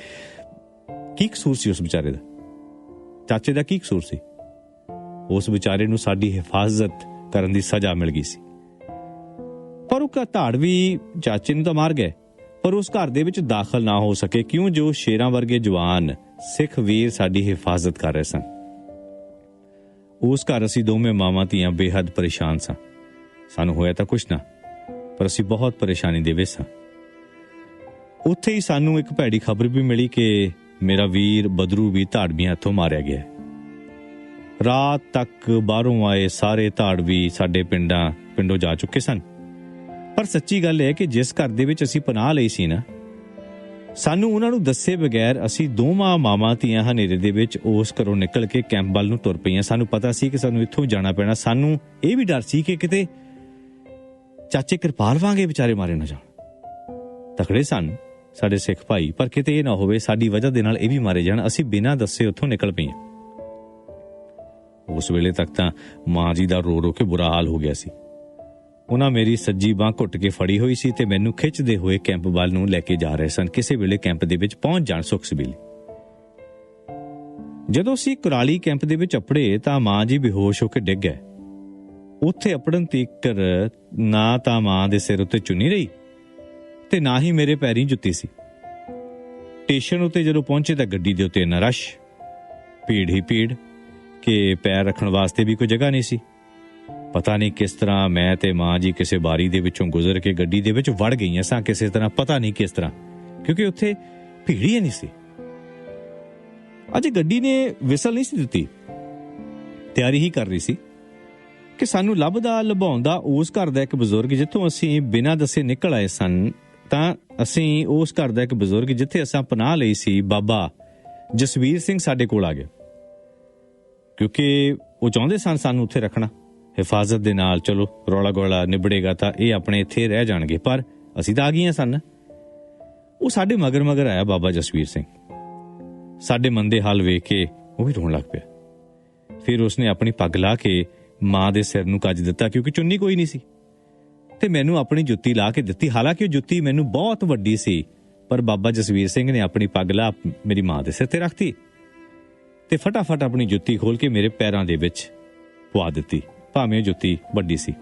ਕੀ ਕਸੂਰ ਸੀ ਉਸ ਵਿਚਾਰੇ ਦਾ? ਚਾਚੇ ਦਾ ਕੀ ਕਸੂਰ ਸੀ? ਉਸ ਵਿਚਾਰੇ ਨੂੰ ਸਾਡੀ ਹਿਫਾਜ਼ਤ ਕਰਨ ਦੀ ਸਜ਼ਾ ਮਿਲ ਗਈ ਸੀ। ਪਰ ਉਹ ਕਾ ਵੀ ਚਾਚੇ ਨੂੰ ਤਾਂ ਮਾਰ ਗਏ। ਪਰ ਉਸ ਘਰ ਦੇ ਵਿੱਚ ਦਾਖਲ ਨਾ ਹੋ ਸਕੇ। ਕਿਉਂ? ਜੋ ਸ਼ੇਰਾਂ ਵਰਗੇ ਜਵਾਨ ਸਿੱਖ ਵੀਰ ਸਾਡੀ ਹਿਫਾਜ਼ਤ ਕਰ ਰਹੇ ਸਨ। ਉਸ ਘਰ ਅਸੀਂ ਦੋਵੇਂ ਮਾਵਾਂ ਧੀਆਂ ਬੇਹੱਦ ਪਰੇਸ਼ਾਨ ਸਾਂ। ਸਾਨੂੰ ਹੋਇਆ ਤਾਂ ਕੁਛ ਨਾ, ਪਰ ਅਸੀਂ ਬਹੁਤ ਪਰੇਸ਼ਾਨੀ ਦੇ ਵਿੱਚ ਸਾਂ। ਉੱਥੇ ਹੀ ਸਾਨੂੰ ਇੱਕ ਭੈੜੀ ਖਬਰ ਵੀ ਮਿਲੀ ਕਿ ਮੇਰਾ ਵੀਰ ਬਦਰੂ ਵੀ ਧਾੜਵੀਆਂ ਹੱਥੋਂ ਮਾਰਿਆ ਗਿਆ ਰਾਤ ਤੱਕ ਬਾਹਰੋਂ ਆਏ ਸਾਰੇ ਧਾੜਵੀ ਸਾਡੇ ਪਿੰਡਾਂ, ਪਿੰਡੋਂ ਜਾ ਚੁੱਕੇ ਸਨ। ਪਰ ਸੱਚੀ ਗੱਲ ਇਹ ਹੈ ਕਿ ਜਿਸ ਘਰ ਦੇ ਵਿੱਚ ਅਸੀਂ ਪਨਾਹ ਲਈ ਸੀ ਨਾ ਸਾਨੂੰ ਉਹਨਾਂ ਨੂੰ ਦੱਸੇ ਬਗੈਰ ਅਸੀਂ ਦੋਵਾਂ ਮਾਵਾਂ ਧੀਆਂ ਹਨੇਰੇ ਦੇ ਵਿੱਚ ਉਸ ਘਰੋਂ ਨਿਕਲ ਕੇ ਕੈਂਪ ਵੱਲ ਨੂੰ ਤੁਰ ਪਈਆਂ। ਸਾਨੂੰ ਪਤਾ ਸੀ ਕਿ ਸਾਨੂੰ ਇੱਥੋਂ ਜਾਣਾ ਪੈਣਾ। ਸਾਨੂੰ ਇਹ ਵੀ ਡਰ ਸੀ ਕਿ ਕਿਤੇ ਚਾਚੇ ਕਿਰਪਾਲ ਵਾਂਗੇ ਵਿਚਾਰੇ ਮਾਰੇ ਨਾ ਜਾਣ। ਤਕੜੇ ਸਨ ਸਾਡੇ ਸਿੱਖ ਭਾਈ, ਪਰ ਕਿਤੇ ਇਹ ਨਾ ਹੋਵੇ ਸਾਡੀ ਵਜ੍ਹਾ ਦੇ ਨਾਲ ਇਹ ਵੀ ਮਾਰੇ ਜਾਣ। ਅਸੀਂ ਬਿਨਾਂ ਦੱਸੇ ਉੱਥੋਂ ਨਿਕਲ ਪਏ ਉਸ ਵੇਲੇ ਤੱਕ ਤਾਂ ਮਾਂ ਜੀ ਦਾ ਰੋ ਰੋ ਕੇ ਬੁਰਾ ਹਾਲ ਹੋ ਗਿਆ ਸੀ। ਉਹਨਾਂ ਮੇਰੀ ਸੱਜੀ ਬਾਹ ਘੁੱਟ ਕੇ ਫੜੀ ਹੋਈ ਸੀ ਤੇ ਮੈਨੂੰ ਖਿੱਚਦੇ ਹੋਏ ਕੈਂਪ ਵੱਲ ਨੂੰ ਲੈ ਕੇ ਜਾ ਰਹੇ ਸਨ। ਕਿਸੇ ਵੇਲੇ ਕੈਂਪ ਦੇ ਵਿੱਚ ਪਹੁੰਚ ਜਾਣ ਸੁਖ ਸਬੀਲ ਜਦੋਂ ਅਸੀਂ ਕੁਰਾਲੀ ਕੈਂਪ ਦੇ ਵਿੱਚ ਅਪੜੇ ਤਾਂ ਮਾਂ ਜੀ ਬੇਹੋਸ਼ ਹੋ ਕੇ ਡਿੱਗ ਗਏ। ਉੱਥੇ ਅਪੜਨ ਤੀਕਰ ਨਾ ਤਾਂ ਮਾਂ ਦੇ ਸਿਰ ਉੱਤੇ ਚੁੰਨੀ ਰਹੀ ਤੇ ਨਾ ਹੀ ਮੇਰੇ ਪੈਰੀਂ ਜੁੱਤੀ ਸੀ। ਸਟੇਸ਼ਨ ਉੱਤੇ ਜਦੋਂ ਪਹੁੰਚੇ ਤਾਂ ਗੱਡੀ ਦੇ ਉੱਤੇ ਇੰਨਾ ਰਸ਼, ਭੀੜ ਹੀ ਭੀੜ ਕਿ ਪੈਰ ਰੱਖਣ ਵਾਸਤੇ ਵੀ ਕੋਈ ਜਗ੍ਹਾ ਨਹੀਂ ਸੀ। ਪਤਾ ਨਹੀਂ ਕਿਸ ਤਰ੍ਹਾਂ ਮੈਂ ਤੇ ਮਾਂ ਜੀ ਕਿਸੇ ਬਾਰੀ ਦੇ ਵਿੱਚੋਂ ਗੁਜ਼ਰ ਕੇ ਗੱਡੀ ਦੇ ਵਿੱਚ ਵੜ ਗਈਆਂ ਸਾਂ, ਕਿਸੇ ਤਰ੍ਹਾਂ, ਪਤਾ ਨਹੀਂ ਕਿਸ ਤਰ੍ਹਾਂ। ਕਿਉਂਕਿ ਉੱਥੇ ਭੀੜ ਹੀ ਨਹੀਂ ਸੀ। ਅੱਜ ਗੱਡੀ ਨੇ ਵਿਸਲ ਨਹੀਂ ਸੀ ਦਿੱਤੀ। ਤਿਆਰੀ ਹੀ ਕਰ ਰਹੀ ਸੀ ਕਿ ਸਾਨੂੰ ਲੱਭਦਾ, ਲਭਾਉਂਦਾ ਉਸ ਘਰ ਦਾ ਇੱਕ ਬਜ਼ੁਰਗ, ਜਿੱਥੋਂ ਅਸੀਂ ਬਿਨਾਂ ਦੱਸੇ ਨਿਕਲ ਆਏ ਸਨ, ਤਾਂ ਅਸੀਂ ਉਸ ਘਰ ਦਾ ਇੱਕ ਬਜ਼ੁਰਗ, ਜਿੱਥੇ ਅਸਾਂ ਪਨਾਹ ਲਈ ਸੀ, ਬਾਬਾ ਜਸਵੀਰ ਸਿੰਘ ਸਾਡੇ ਕੋਲ ਆ ਗਿਆ। ਕਿਉਂਕਿ ਉਹ ਚਾਹੁੰਦੇ ਸਨ ਸਾਨੂੰ ਉੱਥੇ ਰੱਖਣਾ। ਹਿਫਾਜ਼ਤ ਦੇ ਨਾਲ ਚਲੋ, ਰੌਲਾ ਗੋਲਾ ਨਿਬੜੇਗਾ ਤਾਂ ਇਹ ਆਪਣੇ ਇੱਥੇ ਰਹਿ ਜਾਣਗੇ। ਪਰ ਅਸੀਂ ਤਾਂ ਆ ਗਈਆਂ ਸਨ। ਉਹ ਸਾਡੇ ਮਗਰ ਮਗਰ ਆਇਆ ਬਾਬਾ ਜਸਵੀਰ ਸਿੰਘ। ਸਾਡੇ ਮੰਦੇ ਹਾਲ ਵੇਖ ਕੇ ਉਹ ਵੀ ਰੋਣ ਲੱਗ ਪਿਆ। ਫਿਰ ਉਸਨੇ ਆਪਣੀ ਪੱਗ ਲਾ ਕੇ ਮਾਂ ਦੇ ਸਿਰ ਨੂੰ ਕੱਜ ਦਿੱਤਾ ਕਿਉਂਕਿ ਚੁੰਨੀ ਕੋਈ ਨਹੀਂ ਸੀ। ਤੇ ਮੈਨੂੰ ਆਪਣੀ ਜੁੱਤੀ ਲਾ ਕੇ ਦਿੱਤੀ। ਹਾਲਾਂਕਿ ਉਹ ਜੁੱਤੀ ਮੈਨੂੰ ਬਹੁਤ ਵੱਡੀ ਸੀ, ਪਰ ਬਾਬਾ ਜਸਵੀਰ ਸਿੰਘ ਨੇ ਆਪਣੀ ਪੱਗ ਲਾ ਮੇਰੀ ਮਾਂ ਦੇ ਸਿਰ ਤੇ ਰੱਖਤੀ ਤੇ ਫਟਾਫਟ ਆਪਣੀ ਜੁੱਤੀ ਖੋਲ ਕੇ ਮੇਰੇ ਪੈਰਾਂ ਦੇ ਵਿੱਚ ਪਵਾ ਦਿੱਤੀ। ਭਾਵੇਂ ਉਹ ਜੁੱਤੀ ਵੱਡੀ ਸੀ।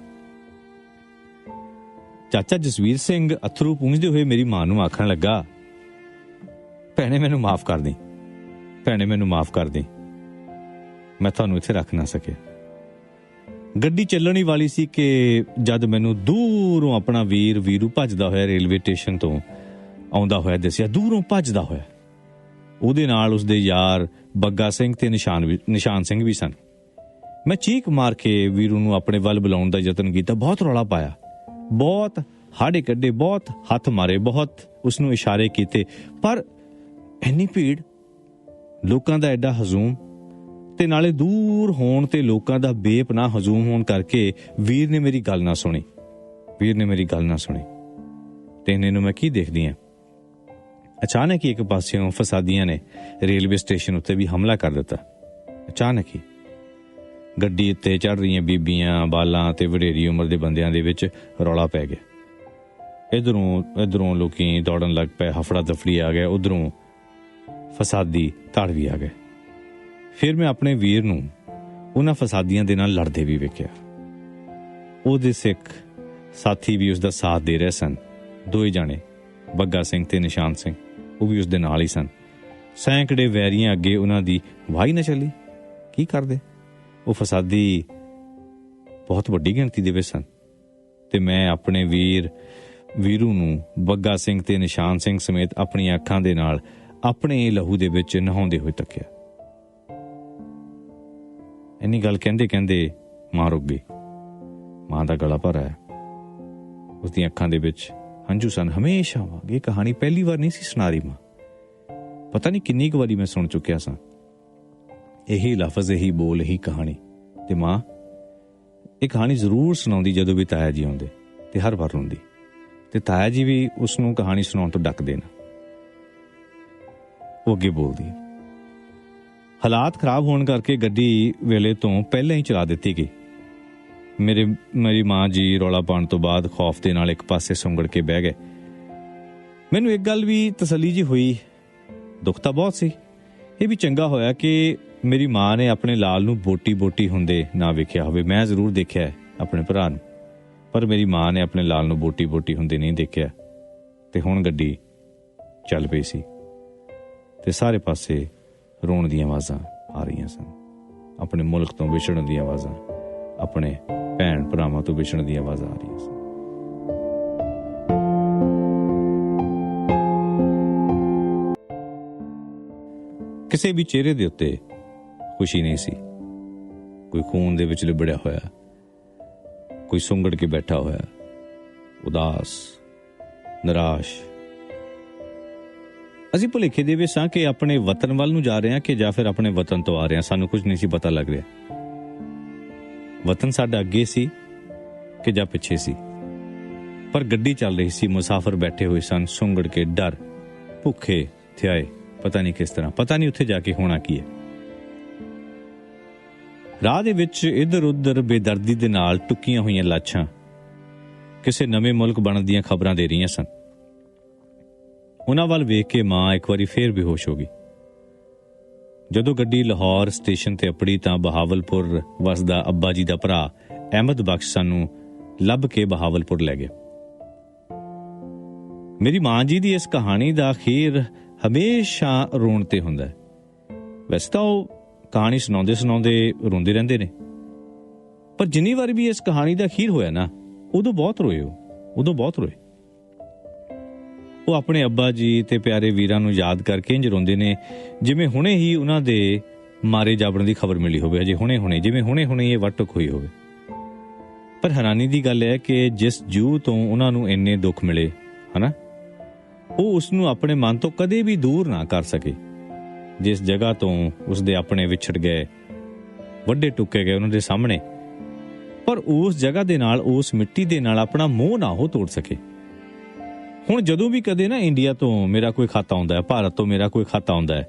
ਚਾਚਾ ਜਸਵੀਰ ਸਿੰਘ ਅਥਰੂ ਪੂੰਝਦੇ ਹੋਏ ਮੇਰੀ ਮਾਂ ਨੂੰ ਆਖਣ ਲੱਗਾ, ਭੈਣੇ, ਮੈਨੂੰ ਮਾਫ ਕਰ ਦੇ। ਭੈਣੇ, ਮੈਨੂੰ ਮਾਫ ਕਰ ਦੇ। ਮੈਂ ਤੁਹਾਨੂੰ ਇੱਥੇ ਰੱਖ ਨਾ ਸਕਿਆ। ਗੱਡੀ ਚੱਲਣ ਵਾਲੀ ਸੀ ਕਿ ਜਦ ਮੈਨੂੰ ਦੂਰੋਂ ਆਪਣਾ ਵੀਰ ਵੀਰੂ ਭੱਜਦਾ ਹੋਇਆ ਰੇਲਵੇ ਸਟੇਸ਼ਨ ਤੋਂ ਆਉਂਦਾ ਹੋਇਆ ਦਿਸਿਆ, ਦੂਰੋਂ ਭੱਜਦਾ ਹੋਇਆ। ਉਹਦੇ ਨਾਲ ਉਸਦੇ ਯਾਰ ਬੱਗਾ ਸਿੰਘ ਤੇ ਨਿਸ਼ਾਨ ਵੀ ਨਿਸ਼ਾਨ ਸਿੰਘ ਵੀ ਸਨ। ਮੈਂ ਚੀਕ ਮਾਰ ਕੇ ਵੀਰੂ ਨੂੰ ਆਪਣੇ ਵੱਲ ਬੁਲਾਉਣ ਦਾ ਯਤਨ ਕੀਤਾ। ਬਹੁਤ ਰੌਲਾ ਪਾਇਆ। ਬਹੁਤ ਹਾੜੇ ਕੱਢੇ, ਬਹੁਤ ਹੱਥ ਮਾਰੇ, ਬਹੁਤ ਉਸ ਨੂੰ ਇਸ਼ਾਰੇ ਕੀਤੇ। ਪਰ ਇੰਨੀ ਭੀੜ, ਲੋਕਾਂ ਦਾ ਐਡਾ ਹਜ਼ੂਮ ਤੇ ਨਾਲੇ ਦੂਰ ਹੋਣ ਤੇ ਲੋਕਾਂ ਦਾ ਬੇਪਨਾਹ ਹਜ਼ੂਮ ਹੋਣ ਕਰਕੇ ਵੀਰ ਨੇ ਮੇਰੀ ਗੱਲ ਨਾ ਸੁਣੀ। ਵੀਰ ਨੇ ਮੇਰੀ ਗੱਲ ਨਾ ਸੁਣੀ। ਤੇ ਇਹਨੇ ਨੂੰ ਮੈਂ ਕੀ ਦੇਖਦੀ ਆ ਅਚਾਨਕ ਹੀ ਇੱਕ ਪਾਸਿਓਂ ਫਸਾਦੀਆਂ ਨੇ ਰੇਲਵੇ ਸਟੇਸ਼ਨ ਉੱਤੇ ਵੀ ਹਮਲਾ ਕਰ ਦਿੱਤਾ। ਅਚਾਨਕ ਹੀ। ਗੱਡੀ ਉੱਤੇ ਚੜ ਰਹੀਆਂ ਬੀਬੀਆਂ, ਬਾਲਾਂ ਤੇ ਵਡੇਰੀ ਉਮਰ ਦੇ ਬੰਦਿਆਂ ਦੇ ਵਿੱਚ ਰੌਲਾ ਪੈ ਗਿਆ। ਇਧਰੋਂ ਇਧਰੋਂ ਲੋਕੀ ਦੌੜਨ ਲੱਗ ਪਏ, ਹਫੜਾ ਦਫੜੀ ਆ ਗਿਆ, ਉਧਰੋਂ ਫਸਾਦੀ ਧੜ ਵੀ ਆ ਗਏ ਫਿਰ ਮੈਂ ਆਪਣੇ ਵੀਰ ਨੂੰ ਉਹਨਾਂ ਫਸਾਦੀਆਂ ਦੇ ਨਾਲ ਲੜਦੇ ਵੀ ਵੇਖਿਆ। ਉਹਦੇ ਸਿੱਖ ਸਾਥੀ ਵੀ ਉਸ ਦਾ ਸਾਥ ਦੇ ਰਹੇ ਸਨ। ਦੋਏ ਜਾਣੇ, ਬੱਗਾ ਸਿੰਘ ਤੇ ਨਿਸ਼ਾਨ ਸਿੰਘ, ਉਹ ਵੀ ਉਸ ਦੇ ਨਾਲ ਹੀ ਸਨ। ਸੈਂਕੜੇ ਵੈਰੀਆਂ ਅੱਗੇ ਉਹਨਾਂ ਦੀ ਵਾਹੀ ਨਾ ਚੱਲੀ। ਕੀ ਕਰਦੇ? ਉਹ ਫਸਾਦੀ ਬਹੁਤ ਵੱਡੀ ਗਿਣਤੀ ਦੇ ਵਿੱਚ ਸਨ। ਤੇ ਮੈਂ ਆਪਣੇ ਵੀਰ, ਵੀਰੂ ਨੂੰ ਬੱਗਾ ਸਿੰਘ ਤੇ ਨਿਸ਼ਾਨ ਸਿੰਘ ਸਮੇਤ ਆਪਣੀਆਂ ਅੱਖਾਂ ਦੇ ਨਾਲ ਆਪਣੇ ਲਹੂ ਦੇ ਵਿੱਚ ਨਹਾਉਂਦੇ ਹੋਏ ਤੱਕਿਆ। ਇੰਨੀ ਗੱਲ ਕਹਿੰਦੇ ਕਹਿੰਦੇ ਮਾਂ ਰੁਕ ਗਈ। ਮਾਂ ਦਾ ਗਲਾ ਭਰ ਆਇਆ। ਉਸ ਦੀਆਂ ਅੱਖਾਂ ਦੇ ਵਿੱਚ ਹੰਝੂ ਸਨ। ਹਮੇਸ਼ਾ ਵਾਂਗ ਇਹ ਕਹਾਣੀ ਪਹਿਲੀ ਵਾਰ ਨਹੀਂ ਸੀ ਸੁਣਾ ਰਹੀ ਮਾਂ। ਪਤਾ ਨਹੀਂ ਕਿੰਨੀ ਕੁ ਵਾਰੀ ਮੈਂ ਸੁਣ ਚੁੱਕਿਆ ਸਾਂ। ਇਹੀ ਲਫ਼ਜ਼, ਇਹੀ ਬੋਲ, ਇਹੀ ਕਹਾਣੀ। ਤੇ ਮਾਂ, ਇਹ ਕਹਾਣੀ ਜ਼ਰੂਰ ਸੁਣਾਉਂਦੀ ਜਦੋਂ ਵੀ ਤਾਇਆ ਜੀ ਆਉਂਦੇ ਤੇ ਹਰ ਵਾਰ ਰੋਂਦੀ। ਤੇ ਤਾਇਆ ਜੀ ਵੀ ਉਸ ਨੂੰ ਕਹਾਣੀ ਸੁਣਾਉਣ ਤੋਂ ਡੱਕਦੇ ਨਾ ਉਹ ਅੱਗੇ ਬੋਲਦੀ ਹਾਲਾਤ ਖਰਾਬ ਹੋਣ ਕਰਕੇ ਗੱਡੀ ਵੇਲੇ ਤੋਂ ਪਹਿਲਾਂ ਹੀ ਚਲਾ ਦਿੱਤੀ ਗਈ। ਮੇਰੇ, ਮੇਰੀ ਮਾਂ ਜੀ ਰੌਲਾ ਪਾਉਣ ਤੋਂ ਬਾਅਦ ਖੌਫ ਦੇ ਨਾਲ ਇੱਕ ਪਾਸੇ ਸੁੰਗੜ ਕੇ ਬਹਿ ਗਏ। ਮੈਨੂੰ ਇੱਕ ਗੱਲ ਵੀ ਤਸੱਲੀ ਜੀ ਹੋਈ। ਦੁੱਖ ਤਾਂ ਬਹੁਤ ਸੀ। ਇਹ ਵੀ ਚੰਗਾ ਹੋਇਆ ਕਿ ਮੇਰੀ ਮਾਂ ਨੇ ਆਪਣੇ ਲਾਲ ਨੂੰ ਬੋਟੀ ਬੋਟੀ ਹੁੰਦੇ ਨਾ ਵੇਖਿਆ ਹੋਵੇ, ਮੈਂ ਜ਼ਰੂਰ ਦੇਖਿਆ ਆਪਣੇ ਭਰਾ ਨੂੰ। ਪਰ ਮੇਰੀ ਮਾਂ ਨੇ ਆਪਣੇ ਲਾਲ ਨੂੰ ਬੋਟੀ ਬੋਟੀ ਹੁੰਦੇ ਨਹੀਂ ਦੇਖਿਆ। ਤੇ ਹੁਣ ਗੱਡੀ ਚੱਲ ਪਈ ਸੀ ਤੇ ਸਾਰੇ ਪਾਸੇ ਰੋਣ ਦੀਆਂ ਆਵਾਜ਼ਾਂ ਆ ਰਹੀਆਂ ਸਨ। ਆਪਣੇ ਮੁਲਕ ਤੋਂ ਵਿਛੜਨ ਦੀਆਂ ਆਵਾਜ਼ਾਂ, ਆਪਣੇ ਭੈਣ ਭਰਾਵਾਂ ਤੋਂ ਵਿਛੜਨ ਦੀਆਂ ਆਵਾਜ਼ਾਂ ਆ ਰਹੀਆਂ ਸਨ। ਕਿਸੇ ਵੀ ਚਿਹਰੇ ਦੇ ਉੱਤੇ ਖੁਸ਼ੀ ਨਹੀਂ ਸੀ। ਕੋਈ ਖੂਨ ਦੇ ਵਿੱਚ ਲਿਬੜਿਆ ਹੋਇਆ, ਕੋਈ ਸੁੰਗੜ ਕੇ ਬੈਠਾ ਹੋਇਆ, ਉਦਾਸ, ਨਿਰਾਸ਼। ਅਸੀਂ ਭੁਲੇਖੇ ਦੇ ਵਿੱਚ ਸਾਂ ਕਿ ਆਪਣੇ ਵਤਨ ਵੱਲ ਨੂੰ ਜਾ ਰਹੇ ਹਾਂ ਕਿ ਜਾਂ ਫਿਰ ਆਪਣੇ ਵਤਨ ਤੋਂ ਆ ਰਹੇ ਹਾਂ, ਸਾਨੂੰ ਕੁਝ ਨਹੀਂ ਸੀ ਪਤਾ ਲੱਗ ਰਿਹਾ। ਵਤਨ ਸਾਡਾ ਅੱਗੇ ਸੀ ਕਿ ਜਾਂ ਪਿੱਛੇ ਸੀ। ਪਰ ਗੱਡੀ ਚੱਲ ਰਹੀ ਸੀ, ਮੁਸਾਫਰ ਬੈਠੇ ਹੋਏ ਸਨ, ਸੁੰਗੜ ਕੇ ਡਰ, ਭੁੱਖੇ ਥਿਆਏ, ਪਤਾ ਨਹੀਂ ਕਿਸ ਤਰ੍ਹਾਂ, ਪਤਾ ਨਹੀਂ ਉੱਥੇ ਜਾ ਕੇ ਹੋਣਾ ਕੀ ਹੈ। ਰਾਹ ਦੇ ਵਿੱਚ ਇੱਧਰ ਉੱਧਰ ਬੇਦਰਦੀ ਦੇ ਨਾਲ ਟੁੱਕੀਆਂ ਹੋਈਆਂ ਲਾਛਾਂ ਕਿਸੇ ਨਵੇਂ ਮੁਲਕ ਬਣਨ ਦੀਆਂ ਖਬਰਾਂ ਦੇ ਰਹੀਆਂ ਸਨ। ਉਹਨਾਂ ਵੱਲ ਵੇਖ ਕੇ ਮਾਂ ਇੱਕ ਵਾਰੀ ਫੇਰ ਬੇਹੋਸ਼ ਹੋ ਗਈ। ਜਦੋਂ ਗੱਡੀ ਲਾਹੌਰ ਸਟੇਸ਼ਨ ਤੇ ਅਪੜੀ ਤਾਂ ਬਹਾਵਲਪੁਰ ਵਸਦਾ ਅੱਬਾ ਜੀ ਦਾ ਭਰਾ ਅਹਿਮਦ ਬਖਸ਼ ਸਾਨੂੰ ਲੱਭ ਕੇ ਬਹਾਵਲਪੁਰ ਲੈ ਗਿਆ। ਮੇਰੀ ਮਾਂ ਜੀ ਦੀ ਇਸ ਕਹਾਣੀ ਦਾ ਅਖੀਰ ਹਮੇਸ਼ਾ ਰੋਣ ਤੇ ਹੁੰਦਾ ਹੈ। ਵੈਸੇ ਤਾਂ ਉਹ ਕਹਾਣੀ ਸੁਣਾਉਂਦੇ ਸੁਣਾਉਂਦੇ ਰੋਂਦੇ ਰਹਿੰਦੇ ਨੇ। ਪਰ ਜਿੰਨੀ ਵਾਰ ਵੀ ਇਸ ਕਹਾਣੀ ਦਾ ਅਖੀਰ ਹੋਇਆ ਨਾ, ਉਦੋਂ ਬਹੁਤ ਰੋਏ ਉਹ, ਉਦੋਂ ਬਹੁਤ ਰੋਏ। ਉਹ ਆਪਣੇ ਅੱਬਾ ਜੀ ਤੇ ਪਿਆਰੇ ਵੀਰਾਂ ਨੂੰ ਯਾਦ ਕਰਕੇ ਇੰਜ ਰੋਂਦੇ ਨੇ, ਜਿਵੇਂ ਹੁਣੇ ਹੀ ਉਹਨਾਂ ਦੇ ਮਾਰੇ ਜਾਬਣ ਦੀ ਖਬਰ ਮਿਲੀ ਹੋਵੇ, ਅਜੇ ਹੁਣੇ-ਹੁਣੇ ਜਿਵੇਂ ਹੁਣੇ-ਹੁਣੇ ਇਹ ਵਟਕ ਹੋਈ ਹੋਵੇ। ਪਰ ਹੈਰਾਨੀ ਦੀ ਗੱਲ ਹੈ ਕਿ ਜਿਸ ਜੂ ਤੋਂ ਉਹਨਾਂ ਨੂੰ ਇੰਨੇ ਦੁੱਖ ਮਿਲੇ, ਹਨਾ, ਉਹ ਉਸ ਨੂੰ ਆਪਣੇ ਮਨ ਤੋਂ ਕਦੇ ਵੀ ਦੂਰ ਨਾ ਕਰ ਸਕੇ। ਜਿਸ ਜਗ੍ਹਾ ਤੋਂ ਉਸਦੇ ਆਪਣੇ ਵਿਛੜ ਗਏ, ਵੱਡੇ ਟੁੱਕੇ ਗਏ ਉਹਨਾਂ ਦੇ ਸਾਹਮਣੇ। ਪਰ ਉਸ ਜਗ੍ਹਾ ਦੇ ਨਾਲ, ਉਸ ਮਿੱਟੀ ਦੇ ਨਾਲ ਆਪਣਾ ਮੋਹ ਨਾ ਹੋ ਤੋੜ ਸਕੇ। ਹੁਣ ਜਦੋਂ ਵੀ ਕਦੇ ਨਾ ਇੰਡੀਆ ਤੋਂ ਮੇਰਾ ਕੋਈ ਖਾਤਾ ਆਉਂਦਾ ਹੈ, ਭਾਰਤ ਤੋਂ ਮੇਰਾ ਕੋਈ ਖਾਤਾ ਆਉਂਦਾ ਹੈ,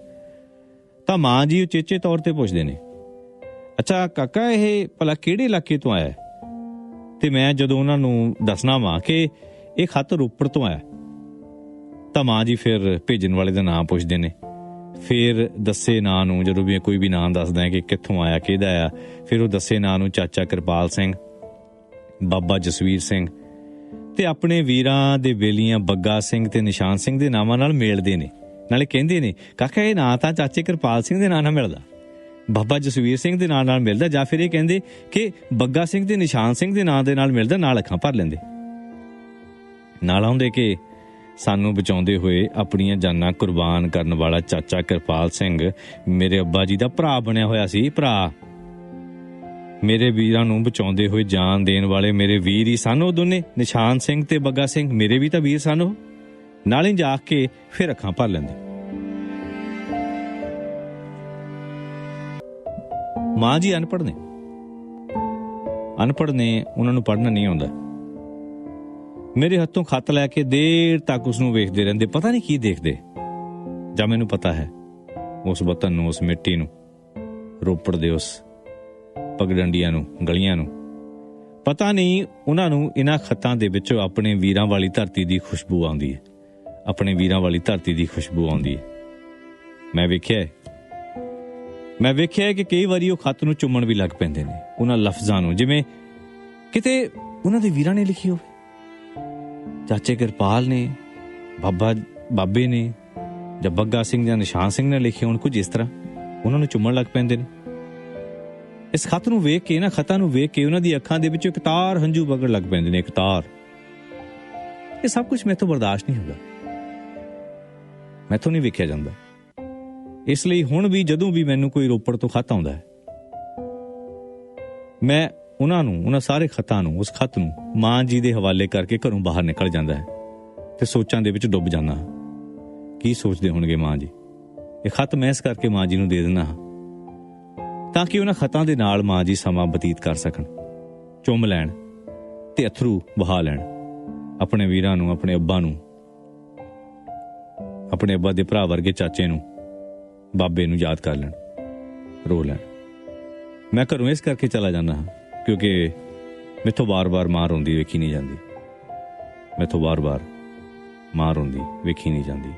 ਤਾਂ ਮਾਂ ਜੀ ਉਚੇਚੇ ਤੌਰ ਤੇ ਪੁੱਛਦੇ ਨੇ, ਅੱਛਾ ਕਾਕਾ, ਇਹ ਭਲਾ ਕਿਹੜੇ ਇਲਾਕੇ ਤੋਂ ਆਇਆ ਹੈ? ਤੇ ਮੈਂ ਜਦੋਂ ਉਹਨਾਂ ਨੂੰ ਦੱਸਣਾ ਵਾਂ ਕਿ ਇਹ ਖੱਤ ਰੋਪੜ ਤੋਂ ਆਇਆ ਤਾਂ ਮਾਂ ਜੀ ਫਿਰ ਭੇਜਣ ਵਾਲੇ ਦਾ ਨਾਮ ਪੁੱਛਦੇ ਨੇ ਫਿਰ ਦੱਸੇ ਨਾਂ ਨੂੰ, ਜਦੋਂ ਵੀ ਕੋਈ ਵੀ ਨਾਂ ਦੱਸਦਾ ਹੈ ਕਿ ਕਿੱਥੋਂ ਆਇਆ, ਕਿਹਦਾ ਆ ਫਿਰ ਉਹ ਦੱਸੇ ਨਾਂ ਨੂੰ ਚਾਚਾ ਕਿਰਪਾਲ ਸਿੰਘ, ਬਾਬਾ ਜਸਵੀਰ ਸਿੰਘ ਤੇ ਆਪਣੇ ਵੀਰਾਂ ਦੇ ਵੇਲੀਆਂ ਬੱਗਾ ਸਿੰਘ ਤੇ ਨਿਸ਼ਾਨ ਸਿੰਘ ਦੇ ਨਾਮਾਂ ਨਾਲ ਮੇਲਦੇ ਨੇ। ਨਾਲੇ ਕਹਿੰਦੇ ਨੇ, ਕਾਕਾ, ਇਹ ਨਾਂ ਤਾਂ ਚਾਚੇ ਕਿਰਪਾਲ ਸਿੰਘ ਦੇ ਨਾਂ ਨਾਲ ਮਿਲਦਾ। ਬਾਬਾ ਜਸਵੀਰ ਸਿੰਘ ਦੇ ਨਾਂ ਨਾਲ ਮਿਲਦਾ ਜਾਂ ਫਿਰ ਇਹ ਕਹਿੰਦੇ ਕਿ ਬੱਗਾ ਸਿੰਘ ਤੇ ਨਿਸ਼ਾਨ ਸਿੰਘ ਦੇ ਨਾਂ ਦੇ ਨਾਲ ਮਿਲਦਾ, ਨਾਲ ਅੱਖਾਂ ਭਰ ਲੈਂਦੇ। ਨਾਲ ਆਉਂਦੇ ਕਿ ਸਾਨੂੰ ਬਚਾਉਂਦੇ ਹੋਏ ਆਪਣੀਆਂ ਜਾਨਾਂ ਕੁਰਬਾਨ ਕਰਨ ਵਾਲਾ ਚਾਚਾ ਕਿਰਪਾਲ ਸਿੰਘ ਮੇਰੇ ਅੱਬਾ ਜੀ ਦਾ ਭਰਾ ਬਣਿਆ ਹੋਇਆ ਸੀ, ਭਰਾ। ਮੇਰੇ ਵੀਰਾਂ ਨੂੰ ਬਚਾਉਂਦੇ ਹੋਏ ਜਾਨ ਦੇਣ ਵਾਲੇ ਮੇਰੇ ਵੀਰ ਹੀ ਸਨ ਉਹ ਦੋਨੇ। ਨਿਸ਼ਾਨ ਸਿੰਘ ਤੇ ਬੱਗਾ ਸਿੰਘ, ਮੇਰੇ ਵੀ ਤਾਂ ਵੀਰ ਸਨ ਉਹ। ਨਾਲੇ ਜਾ ਕੇ ਫਿਰ ਅੱਖਾਂ ਭਰ ਲੈਂਦੇ। ਮਾਂ ਜੀ ਅਨਪੜ੍ਹ ਨੇ। ਅਨਪੜ੍ਹ ਨੇ, ਉਹਨਾਂ ਨੂੰ ਪੜ੍ਹਨਾ ਨਹੀਂ ਆਉਂਦਾ। ਮੇਰੇ ਹੱਥੋਂ ਖੱਤ ਲੈ ਕੇ ਦੇਰ ਤੱਕ ਉਸ ਨੂੰ ਵੇਖਦੇ ਰਹਿੰਦੇ। ਪਤਾ ਨਹੀਂ ਕੀ ਦੇਖਦੇ। ਜਾਂ ਮੈਨੂੰ ਪਤਾ ਹੈ, ਉਸ ਵਤਨ ਨੂੰ, ਉਸ ਮਿੱਟੀ ਨੂੰ, ਰੋਪੜ ਦੇ ਉਸ ਪਗਡੰਡੀਆਂ ਨੂੰ, ਗਲੀਆਂ ਨੂੰ। ਪਤਾ ਨਹੀਂ ਉਹਨਾਂ ਨੂੰ ਇਹਨਾਂ ਖੱਤਾਂ ਦੇ ਵਿੱਚੋਂ ਆਪਣੇ ਵੀਰਾਂ ਵਾਲੀ ਧਰਤੀ ਦੀ ਖੁਸ਼ਬੂ ਆਉਂਦੀ ਹੈ। ਆਪਣੇ ਵੀਰਾਂ ਵਾਲੀ ਧਰਤੀ ਦੀ ਖੁਸ਼ਬੂ ਆਉਂਦੀ ਹੈ। ਮੈਂ ਵੇਖਿਆ ਹੈ। ਮੈਂ ਵੇਖਿਆ ਹੈ ਕਿ ਕਈ ਵਾਰੀ ਉਹ ਖੱਤ ਨੂੰ ਚੁੰਮਣ ਵੀ ਲੱਗ ਪੈਂਦੇ ਨੇ। ਉਹਨਾਂ ਲਫ਼ਜ਼ਾਂ ਨੂੰ, ਜਿਵੇਂ ਕਿਤੇ ਉਹਨਾਂ ਦੇ ਵੀਰਾਂ ਨੇ ਲਿਖੀ ਹੋਵੇ। ਚਾਚੇ ਕਿਰਪਾਲ ਨੇ, ਬਾਬਾ, ਬਾਬੇ ਨੇ, ਜਾਂ ਬੱਗਾ ਸਿੰਘ ਜਾਂ ਨਿਸ਼ਾਨ ਸਿੰਘ ਨੇ ਲਿਖੇ ਹੋਣ ਕੁਝ ਇਸ ਤਰ੍ਹਾਂ। ਉਹਨਾਂ ਨੂੰ ਚੁੰਮਣ ਲੱਗ ਪੈਂਦੇ ਨੇ। ਇਸ ਖਤ ਨੂੰ ਵੇਖ ਕੇ, ਇਹਨਾਂ ਖਤਾਂ ਨੂੰ ਵੇਖ ਕੇ ਉਹਨਾਂ ਦੀ ਅੱਖਾਂ ਦੇ ਵਿੱਚੋਂ ਇੱਕ ਤਾਰ ਹੰਝੂ ਵਗਣ ਲੱਗ ਪੈਂਦੇ ਨੇ, ਇੱਕ ਤਾਰ। ਇਹ ਸਭ ਕੁਝ ਮੈਥੋਂ ਬਰਦਾਸ਼ਤ ਨਹੀਂ ਹੁੰਦਾ। ਮੈਥੋਂ ਨਹੀਂ ਵੇਖਿਆ ਜਾਂਦਾ। ਇਸ ਲਈ ਹੁਣ ਵੀ, ਜਦੋਂ ਵੀ ਮੈਨੂੰ ਕੋਈ ਰੋਪੜ ਤੋਂ ਖਤ ਆਉਂਦਾ ਹੈ, ਮੈਂ ਉਹਨਾਂ ਨੂੰ, ਉਹਨਾਂ ਸਾਰੇ ਖਤਾਂ ਨੂੰ, ਉਸ ਖਤ ਨੂੰ ਮਾਂ ਜੀ ਦੇ ਹਵਾਲੇ ਕਰਕੇ ਘਰੋਂ ਬਾਹਰ ਨਿਕਲ ਜਾਂਦਾ ਹੈ ਤੇ ਸੋਚਾਂ ਦੇ ਵਿੱਚ ਡੁੱਬ ਜਾਂਦਾ ਹਾਂ। ਕੀ ਸੋਚਦੇ ਹੋਣਗੇ ਮਾਂ ਜੀ? ਇਹ ਖਤ ਮੈਂ ਇਸ ਕਰਕੇ ਮਾਂ ਜੀ ਨੂੰ ਦੇ ਦਿੰਦਾ ਹਾਂ ਤਾਂ ਕਿ ਉਹਨਾਂ ਖਤਾਂ ਦੇ ਨਾਲ ਮਾਂ ਜੀ ਸਮਾਂ ਬਤੀਤ ਕਰ ਸਕਣ, ਚੁੰਮ ਲੈਣ ਤੇ ਅਥਰੂ ਬਹਾ ਲੈਣ, ਆਪਣੇ ਵੀਰਾਂ ਨੂੰ, ਆਪਣੇ ਅੱਬਾ ਨੂੰ, ਆਪਣੇ ਅੱਬਾ ਦੇ ਭਰਾ ਵਰਗੇ ਚਾਚੇ ਨੂੰ, ਬਾਬੇ ਨੂੰ ਯਾਦ ਕਰ ਲੈਣ, ਰੋ ਲੈਣ। ਮੈਂ ਘਰੋਂ ਇਸ ਕਰਕੇ ਚਲਾ ਜਾਂਦਾ ਹਾਂ ਕਿਉਂਕਿ ਮੈਥੋਂ ਵਾਰ ਵਾਰ ਮਾਂ ਰੋਂਦੀ ਵੇਖੀ ਨਹੀਂ ਜਾਂਦੀ। ਮੈਥੋਂ ਵਾਰ ਵਾਰ ਮਾਂ ਰੋਂਦੀ ਵੇਖੀ ਨਹੀਂ ਜਾਂਦੀ।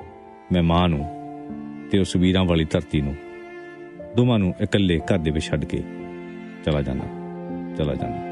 ਮੈਂ ਮਾਂ ਨੂੰ ਤੇ ਉਸ ਵੀਰਾਂ ਵਾਲੀ ਧਰਤੀ ਨੂੰ, ਦੋਵਾਂ ਨੂੰ ਇਕੱਲੇ ਘਰ ਦੇ ਵਿੱਚ ਛੱਡ ਕੇ ਚਲਾ ਜਾਣਾ ਚਲਾ ਜਾਣਾ।